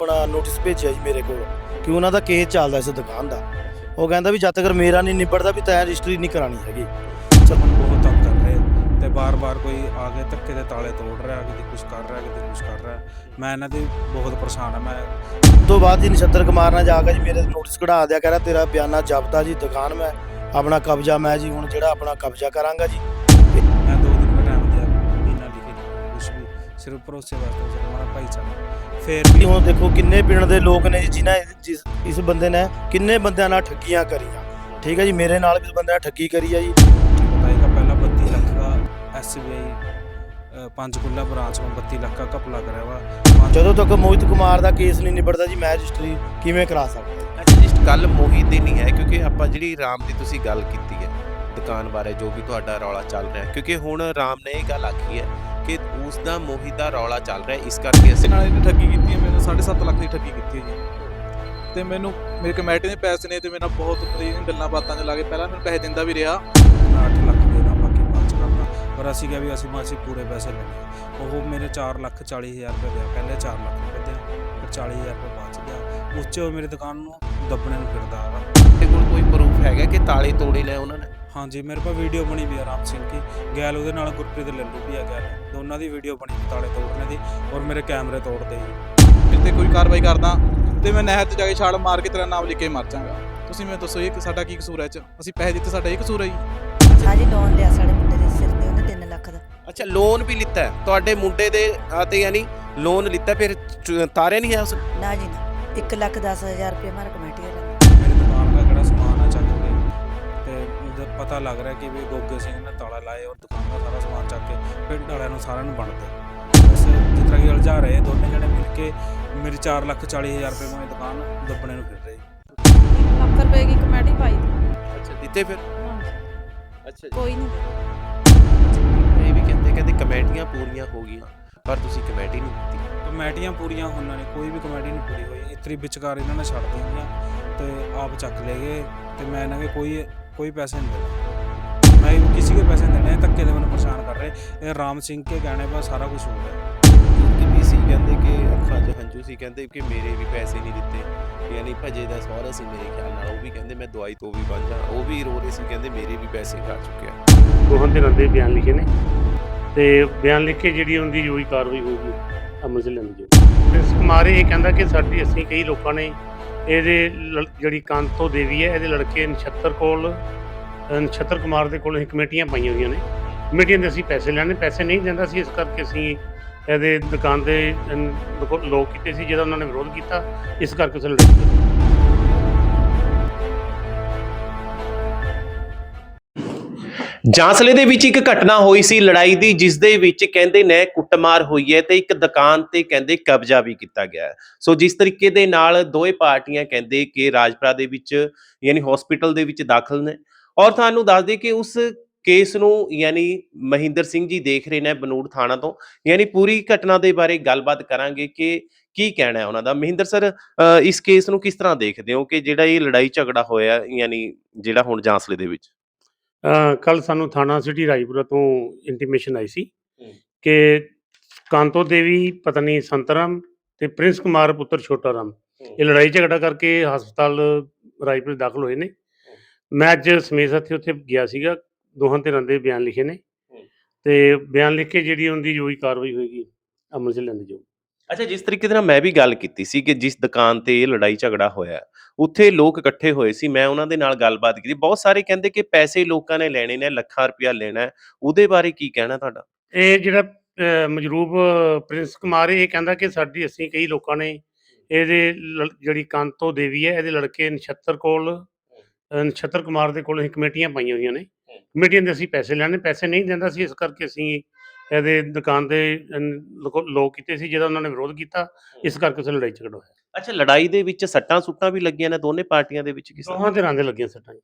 ਆਪਣਾ ਨੋਟਿਸ ਭੇਜਿਆ ਜੀ ਮੇਰੇ ਕੋਲ ਕਿ ਉਹਨਾਂ ਦਾ ਕੇਸ ਚੱਲਦਾ ਇਸ ਦੁਕਾਨ ਦਾ। ਉਹ ਕਹਿੰਦਾ ਵੀ ਜਦ ਤੱਕ ਮੇਰਾ ਨਹੀਂ ਨਿਬੜਦਾ ਵੀ ਤੈਂ ਰਜਿਸਟਰੀ ਨਹੀਂ ਕਰਾਣੀ ਹੈਗੀ। ਸਾਨੂੰ ਬਹੁਤ ਤੰਗ ਕਰ ਰਹੇ ਤੇ ਬਾਰ-ਬਾਰ ਕੋਈ ਆ ਕੇ ਧੱਕੇ ਦੇ ਤਾਲੇ ਤੋੜ ਰਿਹਾ ਕਿਤੇ ਕੁਝ ਕਰ ਰਿਹਾ ਕਿਤੇ ਕੁਝ ਕਰ ਰਿਹਾ। ਮੈਂ ਇਹਨਾਂ ਦੀ ਬਹੁਤ ਪਰੇਸ਼ਾਨ ਆ ਮੈਂ ਉਸ ਤੋਂ ਬਾਅਦ ਜੀ ਨਛੱਤਰ ਕੁਮਾਰ ਨੇ ਜਾ ਕੇ ਜੀ ਮੇਰੇ ਨੋਟਿਸ ਕਢਾ ਦਿਆ ਕਹਿੰਦਾ ਤੇਰਾ ਬਿਆਨਾ ਜ਼ਬਤ ਜੀ ਦੁਕਾਨ ਮੈਂ ਆਪਣਾ ਕਬਜ਼ਾ ਮੈਂ ਜੀ ਹੁਣ ਜਿਹੜਾ ਆਪਣਾ ਕਬਜ਼ਾ ਕਰਾਂਗਾ ਜੀ। ਮੈਂ ਸਿਰਫ ਭਰੋਸੇ ਵਾਸਤੇ ਮੁਸਲਮਾਨ ਭਾਈਚਾਰਾ ਫੇਰ ਵੀ ਹੁਣ ਦੇਖੋ ਕਿੰਨੇ ਪਿੰਡ ਦੇ ਲੋਕ ਨੇ ਜਿਨ੍ਹਾਂ ਜਿਸ ਇਸ ਬੰਦੇ ਨੇ ਕਿੰਨੇ ਬੰਦਿਆਂ ਨਾਲ ਠੱਗੀਆਂ ਕਰੀਆਂ। ਠੀਕ ਹੈ ਜੀ ਮੇਰੇ ਨਾਲ ਵੀ ਬੰਦੇ ਨੇ ਠੱਗੀ ਕਰੀ ਆ ਜੀ। ਭਾਈ ਦਾ ਪਹਿਲਾ 32 ਲੱਖ ਦਾ ਐਸਬੀਆਈ ਪੰਜਕੁਲਾ ਬ੍ਰਾਂਚ ਨੂੰ 32 ਲੱਖ ਦਾ ਘਪਲਾ ਕਰਿਆ ਵਾ। ਜਦੋਂ ਤੱਕ ਮੋਹਿਤ ਕੁਮਾਰ ਦਾ ਕੇਸ ਨਹੀਂ ਨਿਬੜਦਾ ਜੀ ਮੈਂ ਰਜਿਸਟਰੀ ਕਿਵੇਂ ਕਰਾ ਸਕਦਾ? ਐਕਚੁਅਲੀ ਗੱਲ ਮੋਹਿਤ ਦੀ ਨਹੀਂ ਹੈ ਕਿਉਂਕਿ ਆਪਾਂ ਜਿਹੜੀ ਰਾਮ ਦੀ ਤੁਸੀਂ ਗੱਲ ਕੀਤੀ ਹੈ ਦੁਕਾਨ ਬਾਰੇ ਜੋ ਵੀ ਤੁਹਾਡਾ ਰੌਲਾ ਚੱਲ ਰਿਹਾ ਹੈ। ਕਿਉਂਕਿ ਹੁਣ ਰਾਮ ਨੇ ਇਹ ਗੱਲ ਆਖੀ ਹੈ ਕਿ ਉਸ ਦਾ ਮੋਹਿਤ ਦਾ ਰੌਲਾ ਚੱਲ ਰਿਹਾ ਹੈ, ਇਸ ਕਰਕੇ ਅਸੀਂ ਨਾਲ ਇਹਨੇ ਠੱਗੀ ਕੀਤੀ ਹੈ ਮੈਨੂੰ 7.5 ਲੱਖ ਦੀ ਠੱਗੀ ਕੀਤੀ ਹੈ। ਜੀ ਤੇ ਮੈਨੂੰ ਮੇਰੀ ਕਮੇਟੀ ਦੇ ਪੈਸੇ ਨੇ ਤੇ ਮੇਰੇ ਨਾਲ ਬਹੁਤ ਮਰੀਜ਼ ਗੱਲਾਂ ਬਾਤਾਂ ਚ ਲਾ ਕੇ ਪਹਿਲਾਂ ਮੈਨੂੰ ਪੈਸੇ ਦਿੰਦਾ ਵੀ ਰਿਹਾ। ਅੱਠ ਲੱਖ ਦੇਣਾ ਬਾਕੀ ਬਾਅਦ ਚ ਕਰਨਾ ਪਰ ਅਸੀਂ ਕਿਹਾ ਵੀ ਅਸੀਂ ਅਸੀਂ ਪੂਰੇ ਪੈਸੇ ਲੈਣੇ ਉਹ ਮੇਰੇ 4 ਲੱਖ 40 ਹਜ਼ਾਰ ਰੁਪਏ ਦਿਆ। ਪਹਿਲੇ 4 ਲੱਖ ਰੁਪਏ ਦਿਆ ਫਿਰ 40 ਹਜ਼ਾਰ ਰੁਪਏ ਬਾਅਦ ਚ ਦਿਆ। ਉਸ ਚ ਮੇਰੀ ਦੁਕਾਨ ਨੂੰ ਦੱਬਣੇ ਨੂੰ ਫਿਰਦਾ ਆ ਤੁਹਾਡੇ ਕੋਲ ਕੋਈ ਪ੍ਰੂਫ ਹੈਗਾ ਕਿ ਤਾਲੇ ਤੋੜੇ ਲੈ ਉਹਨਾਂ ਨੇ? ਹਾਂਜੀ ਮੇਰੇ ਕੋਲ ਵੀਡੀਓ ਬਣੀ ਵੀ ਆ ਰਾਮ ਸਿੰਘ ਦੀ। ਗੈਲ ਉਹਦੇ ਨਾਲ ਗੁਰਪ੍ਰੀਤ ਲੱਲੂ ਵੀ ਆ ਗੈਲ ਦੋਨਾਂ ਦੀ ਵੀਡੀਓ ਬਣੀ ਤਾਲੇ ਤੋੜਨੇ ਦੀ ਔਰ ਮੇਰੇ ਕੈਮਰੇ ਤੋੜਦੇ ਜੀ ਮੇਰੇ ਤੇ ਕੋਈ ਕਾਰਵਾਈ ਕਰਦਾ ਤੇ ਮੈਂ ਨਹਿਰ ਜਾ ਕੇ ਛਾਲ ਮਾਰ ਕੇ ਤੇਰਾ ਨਾਮ ਲਿਖ ਕੇ ਮਰ ਜਾਵਾਂਗਾ। ਤੁਸੀਂ ਮੈਨੂੰ ਦੱਸੋ ਇਹ ਸਾਡਾ ਕੀ ਕਸੂਰ ਹੈ 'ਚ? ਅਸੀਂ ਪੈਸੇ ਦਿੱਤੇ ਸਾਡਾ ਇਹ ਕਸੂਰ ਹੈ ਜੀ? ਹਾਂਜੀ ਲੋਨ ਲਿਆ ਸਾਡੇ ਮੁੰਡੇ ਦੇ ਸਿਰ ਤੇ ਉਹਨੇ 3 ਲੱਖ ਦਾ। ਅੱਛਾ ਲੋਨ ਵੀ ਲਿੱਤਾ ਹੈ? ਤੁਹਾਡੇ ਮੁੰਡੇ ਦੇ ਤੇ ਯਾਨੀ ਲੋਨ ਲਿੱਤਾ ਫਿਰ ਤਾਰੇ ਨਹੀਂ ਹੈ ਉਸ? ਨਾ ਜੀ ਨਾ। 1 ਲੱਖ 10 ਹਜ਼ਾਰ ਰੁਪਏ ਮਾਰ ਕਮੇਟੀ ਪਤਾ ਲੱਗ ਰਿਹਾ ਕਿ ਵੀ ਗੋਗੇ ਸਿੰਘ ਨੇ ਤਾਲਾ ਲਾਏ ਔਰ ਦੁਕਾਨ ਦਾ ਸਾਰਾ ਸਮਾਨ ਚੱਕ ਕੇ ਪਿੰਡ ਵਾਲਿਆਂ ਨੂੰ ਸਾਰਿਆਂ ਨੂੰ ਵੰਡਦੇ ਬਸ ਜਿਸ ਤਰ੍ਹਾਂ ਕਿ ਉਲਝਾ ਰਹੇ ਦੋਨੇ ਜਣੇ ਮਿਲ ਕੇ ਮੇਰੀ 4 ਲੱਖ 40 ਹਜ਼ਾਰ ਰੁਪਏ ਮੈਂ ਦੁਕਾਨ ਦੱਬਣੇ ਨੂੰ ਫਿਰ ਰਹੀ। ਲੱਖ ਰੁਪਏ ਦੀ ਕਮੇਟੀ ਪਾਈ। ਤੀ। ਅੱਛਾ ਦਿੱਤੇ ਫਿਰ? ਅੱਛਾ ਕੋਈ ਨਹੀਂ। ਇਹ ਵੀ ਕਹਿੰਦੇ ਕਹਿੰਦੇ ਕਮੇਟੀਆਂ ਪੂਰੀਆਂ ਹੋ ਗਈਆਂ ਪਰ ਤੁਸੀਂ ਕਮੇਟੀ ਨਹੀਂ ਦਿੱਤੀ ਕਮੇਟੀਆਂ ਪੂਰੀਆਂ ਹੋਈਆਂ ਨੇ ਕੋਈ ਵੀ ਕਮੇਟੀ ਨਹੀਂ ਪੂਰੀ ਹੋਈ। ਇਤਰੀ ਵਿਚਕਾਰ ਇਹਨਾਂ ਨੇ ਛੱਡ ਦਿੱਤੀਆਂ ਤੇ ਆਪ ਚੱਕ ਲੈ ਗਏ ਤੇ ਮੈਂ ਇਹਨਾਂ ਦੇ ਕੋਈ ਕੋਈ ਪੈਸੇ ਨਹੀਂ ਦੇਣਾ ਕਿਸੇ ਕੇ ਪੈਸੇ ਦੇਣੇ ਧੱਕੇ ਦੇ ਮੈਨੂੰ ਪਰੇਸ਼ਾਨ ਕਰ ਰਹੇ। ਇਹ ਰਾਮ ਸਿੰਘ ਕੇ ਕਹਿਣੇ ਪਰ ਸਾਰਾ ਕੁਝ ਹੋ ਰਿਹਾ ਕਿ ਵੀ ਸੀ ਕਹਿੰਦੇ ਕਿ ਅੱਖਾਂ 'ਚ ਹੰਝੂ ਸੀ ਕਹਿੰਦੇ ਕਿ ਮੇਰੇ ਵੀ ਪੈਸੇ ਨਹੀਂ ਦਿੱਤੇ। ਯਾਨੀ ਭਜੇ ਦਾ ਸਹੁਰਾ ਸੀ ਮੇਰੇ ਖਿਆਲ ਨਾਲ ਉਹ ਵੀ ਕਹਿੰਦੇ ਮੈਂ ਦਵਾਈ ਤੋਂ ਵੀ ਬਣ ਜਾ ਉਹ ਵੀ ਰੋ ਰਹੇ ਸੀ ਕਹਿੰਦੇ ਮੇਰੇ ਵੀ ਪੈਸੇ ਖਾ ਚੁੱਕਿਆ ਧਿਰਾਂ ਦੇ ਬਿਆਨ ਲਿਖੇ ਨੇ। ਤੇ ਬਿਆਨ ਲਿਖ ਕੇ ਜਿਹੜੀ ਉਹਦੀ ਜੋ ਵੀ ਕਾਰਵਾਈ ਹੋਊਗੀ ਅਮਲ 'ਚ ਲੈਂਦੀ ਜਾਊਗੀ। ਪ੍ਰਿੰਸ ਕੁਮਾਰ ਇਹ ਕਹਿੰਦਾ ਕਿ ਸਾਡੀ ਅਸੀਂ ਕਈ ਲੋਕਾਂ ਨੇ ਇਹਦੇ ਜਿਹੜੀ ਕਾਂਤੋ ਦੇਵੀ ਹੈ ਇਹਦੇ ਲੜਕੇ ਨਛੱਤਰ ਕੋਲ ਨਛੱਤਰ ਕੁਮਾਰ ਦੇ ਕੋਲ ਅਸੀਂ ਕਮੇਟੀਆਂ ਪਾਈਆਂ ਹੋਈਆਂ ਨੇ ਕਮੇਟੀਆਂ ਦੇ ਅਸੀਂ ਪੈਸੇ ਲੈਣੇ, ਪੈਸੇ ਨਹੀਂ ਦਿੰਦਾ ਸੀ, ਇਸ ਕਰਕੇ ਅਸੀਂ ਇਹਦੇ ਦੁਕਾਨ ਦੇ ਲੋਕ- ਕੀਤੇ ਸੀ, ਜਿਹਦਾ ਉਹਨਾਂ ਨੇ ਵਿਰੋਧ ਕੀਤਾ ਇਸ ਕਰਕੇ ਅਸੀਂ ਜਾਂਸਲੇ ਦੇ ਵਿੱਚ ਇੱਕ ਘਟਨਾ ਹੋਈ ਸੀ ਲੜਾਈ ਦੀ, ਜਿਸ ਦੇ ਵਿੱਚ ਕਹਿੰਦੇ ਨੇ ਕੁੱਟਮਾਰ ਹੋਈ ਹੈ ਤੇ ਇੱਕ ਦੁਕਾਨ ਤੇ ਕਹਿੰਦੇ ਕਬਜ਼ਾ ਵੀ ਕੀਤਾ ਗਿਆ ਹੈ। ਸੋ ਜਿਸ ਤਰੀਕੇ ਦੇ ਨਾਲ ਦੋਵੇਂ ਪਾਰਟੀਆਂ ਕਹਿੰਦੇ ਕਿ ਰਾਜਪੁਰਾ ਦੇ ਵਿੱਚ, ਯਾਨੀ ਹਸਪੀਟਲ ਦੇ ਵਿੱਚ ਦਾਖਲ ਨੇ ਔਰ ਤੁਹਾਨੂੰ ਦੱਸ ਦੇ ਕਿ ਉਸ ਕੇਸ ਨੂੰ ਯਾਨੀ ਮਹਿੰਦਰ ਸਿੰਘ ਜੀ ਦੇਖ ਰਹੇ ਨੇ ਬਨੂੜ ਥਾਣਾ ਤੋਂ ਯਾਨੀ ਪੂਰੀ ਘਟਨਾ ਦੇ ਬਾਰੇ ਗੱਲਬਾਤ ਕਰਾਂਗੇ ਕਿ ਕੀ ਕਹਿਣਾ ਹੈ ਉਹਨਾਂ ਦਾ। ਮਹਿੰਦਰ ਸਰ ਇਸ ਕੇਸ ਨੂੰ ਕਿਸ ਤਰ੍ਹਾਂ ਦੇਖਦੇ ਹੋ ਕਿ ਜਿਹੜਾ ਇਹ ਲੜਾਈ ਝਗੜਾ ਹੋਇਆ ਯਾਨੀ ਜਿਹੜਾ ਹੁਣ ਜਾਂਸਲੇ ਦੇ ਵਿੱਚ? ਕੱਲ ਸਾਨੂੰ ਥਾਣਾ ਸਿਟੀ ਰਾਜਪੁਰਾ ਤੋਂ ਇੰਟੀਮੇਸ਼ਨ ਆਈ ਸੀ। ਕਿ ਕਾਂਤੋ ਦੇਵੀ ਪਤਨੀ ਸੰਤਰਾਮ ਤੇ ਪ੍ਰਿੰਸ ਕੁਮਾਰ ਪੁੱਤਰ ਛੋਟਾ ਰਾਮ। ਇਹ ਲੜਾਈ ਝਗੜਾ ਕਰਕੇ ਹਸਪਤਾਲ ਰਾਜਪੁਰ ਦਾਖਲ ਹੋਏ ਨੇ। ਮੈਂ ਅੱਜ ਸਮੇਤ ਸਾਥੀ ਉੱਥੇ ਗਿਆ ਸੀਗਾ ਦੋਹਾਂ ਧਿਰਾਂ ਦੇ ਬਿਆਨ ਲਿਖੇ ਨੇ। ਤੇ ਬਿਆਨ ਲਿਖ ਕੇ ਜਿਹੜੀ ਉਹਦੀ ਜੋ ਵੀ ਕਾਰਵਾਈ ਹੋਏਗੀ ਅਮਲ 'ਚ ਲੈਂਦੀ ਜਾਊ ਅੱਛਾ ਜਿਸ ਤਰੀਕੇ ਦੇ ਨਾਲ ਮੈਂ ਵੀ ਗੱਲ ਕੀਤੀ ਸੀ ਕਿ ਜਿਸ ਦੁਕਾਨ ਤੇ ਇਹ ਲੜਾਈ ਝਗੜਾ ਹੋਇਆ ਉੱਥੇ ਲੋਕ ਇਕੱਠੇ ਹੋਏ ਸੀ ਮੈਂ ਉਹਨਾਂ ਦੇ ਨਾਲ ਗੱਲਬਾਤ ਕੀਤੀ। ਬਹੁਤ ਸਾਰੇ ਕਹਿੰਦੇ ਕਿ ਪੈਸੇ ਲੋਕਾਂ ਨੇ ਲੈਣੇ ਨੇ ਲੱਖਾਂ ਰੁਪਇਆ ਲੈਣਾ ਉਹਦੇ ਬਾਰੇ ਕੀ ਕਹਿਣਾ ਤੁਹਾਡਾ? ਇਹ ਜਿਹੜਾ ਮਜਰੂਬ ਪ੍ਰਿੰਸ ਕੁਮਾਰ ਇਹ ਕਹਿੰਦਾ ਕਿ ਸਾਡੀ ਅਸੀਂ ਕਈ ਲੋਕਾਂ ਨੇ ਇਹਦੇ ਜਿਹੜੀ ਕਾਂਤੋ ਦੇਵੀ ਹੈ ਇਹਦੇ ਲੜਕੇ ਨਛੱਤਰ ਕੋਲ ਨਛੱਤਰ ਕੁਮਾਰ ਦੇ ਕੋਲ ਅਸੀਂ ਕਮੇਟੀਆਂ ਪਾਈਆਂ ਹੋਈਆਂ ਨੇ। ਕਮੇਟੀਆਂ ਦੇ ਅਸੀਂ ਪੈਸੇ ਲੈਣੇ ਪੈਸੇ ਨਹੀਂ ਦਿੰਦਾ ਸੀ ਇਸ ਕਰਕੇ ਅਸੀਂ ਇਹਦੇ ਦੁਕਾਨ ਦੇ ਲੋਕ- ਕੀਤੇ ਸੀ ਜਿਹਦਾ ਉਹਨਾਂ ਨੇ ਵਿਰੋਧ ਕੀਤਾ। ਇਸ ਕਰਕੇ ਉਸ ਲੜਾਈ ਝਗੜਾ ਹੋਇਆ। ਅੱਛਾ ਲੜਾਈ ਦੇ ਵਿੱਚ ਸੱਟਾਂ ਸੁੱਟਾਂ ਵੀ ਲੱਗੀਆਂ ਨੇ ਦੋਨੇ ਪਾਰਟੀਆਂ ਦੇ ਵਿੱਚ ਕਿਸ ਦੋਹਾਂ ਧਿਰਾਂ ਦੇ ਲੱਗੀਆਂ ਸੱਟਾਂ।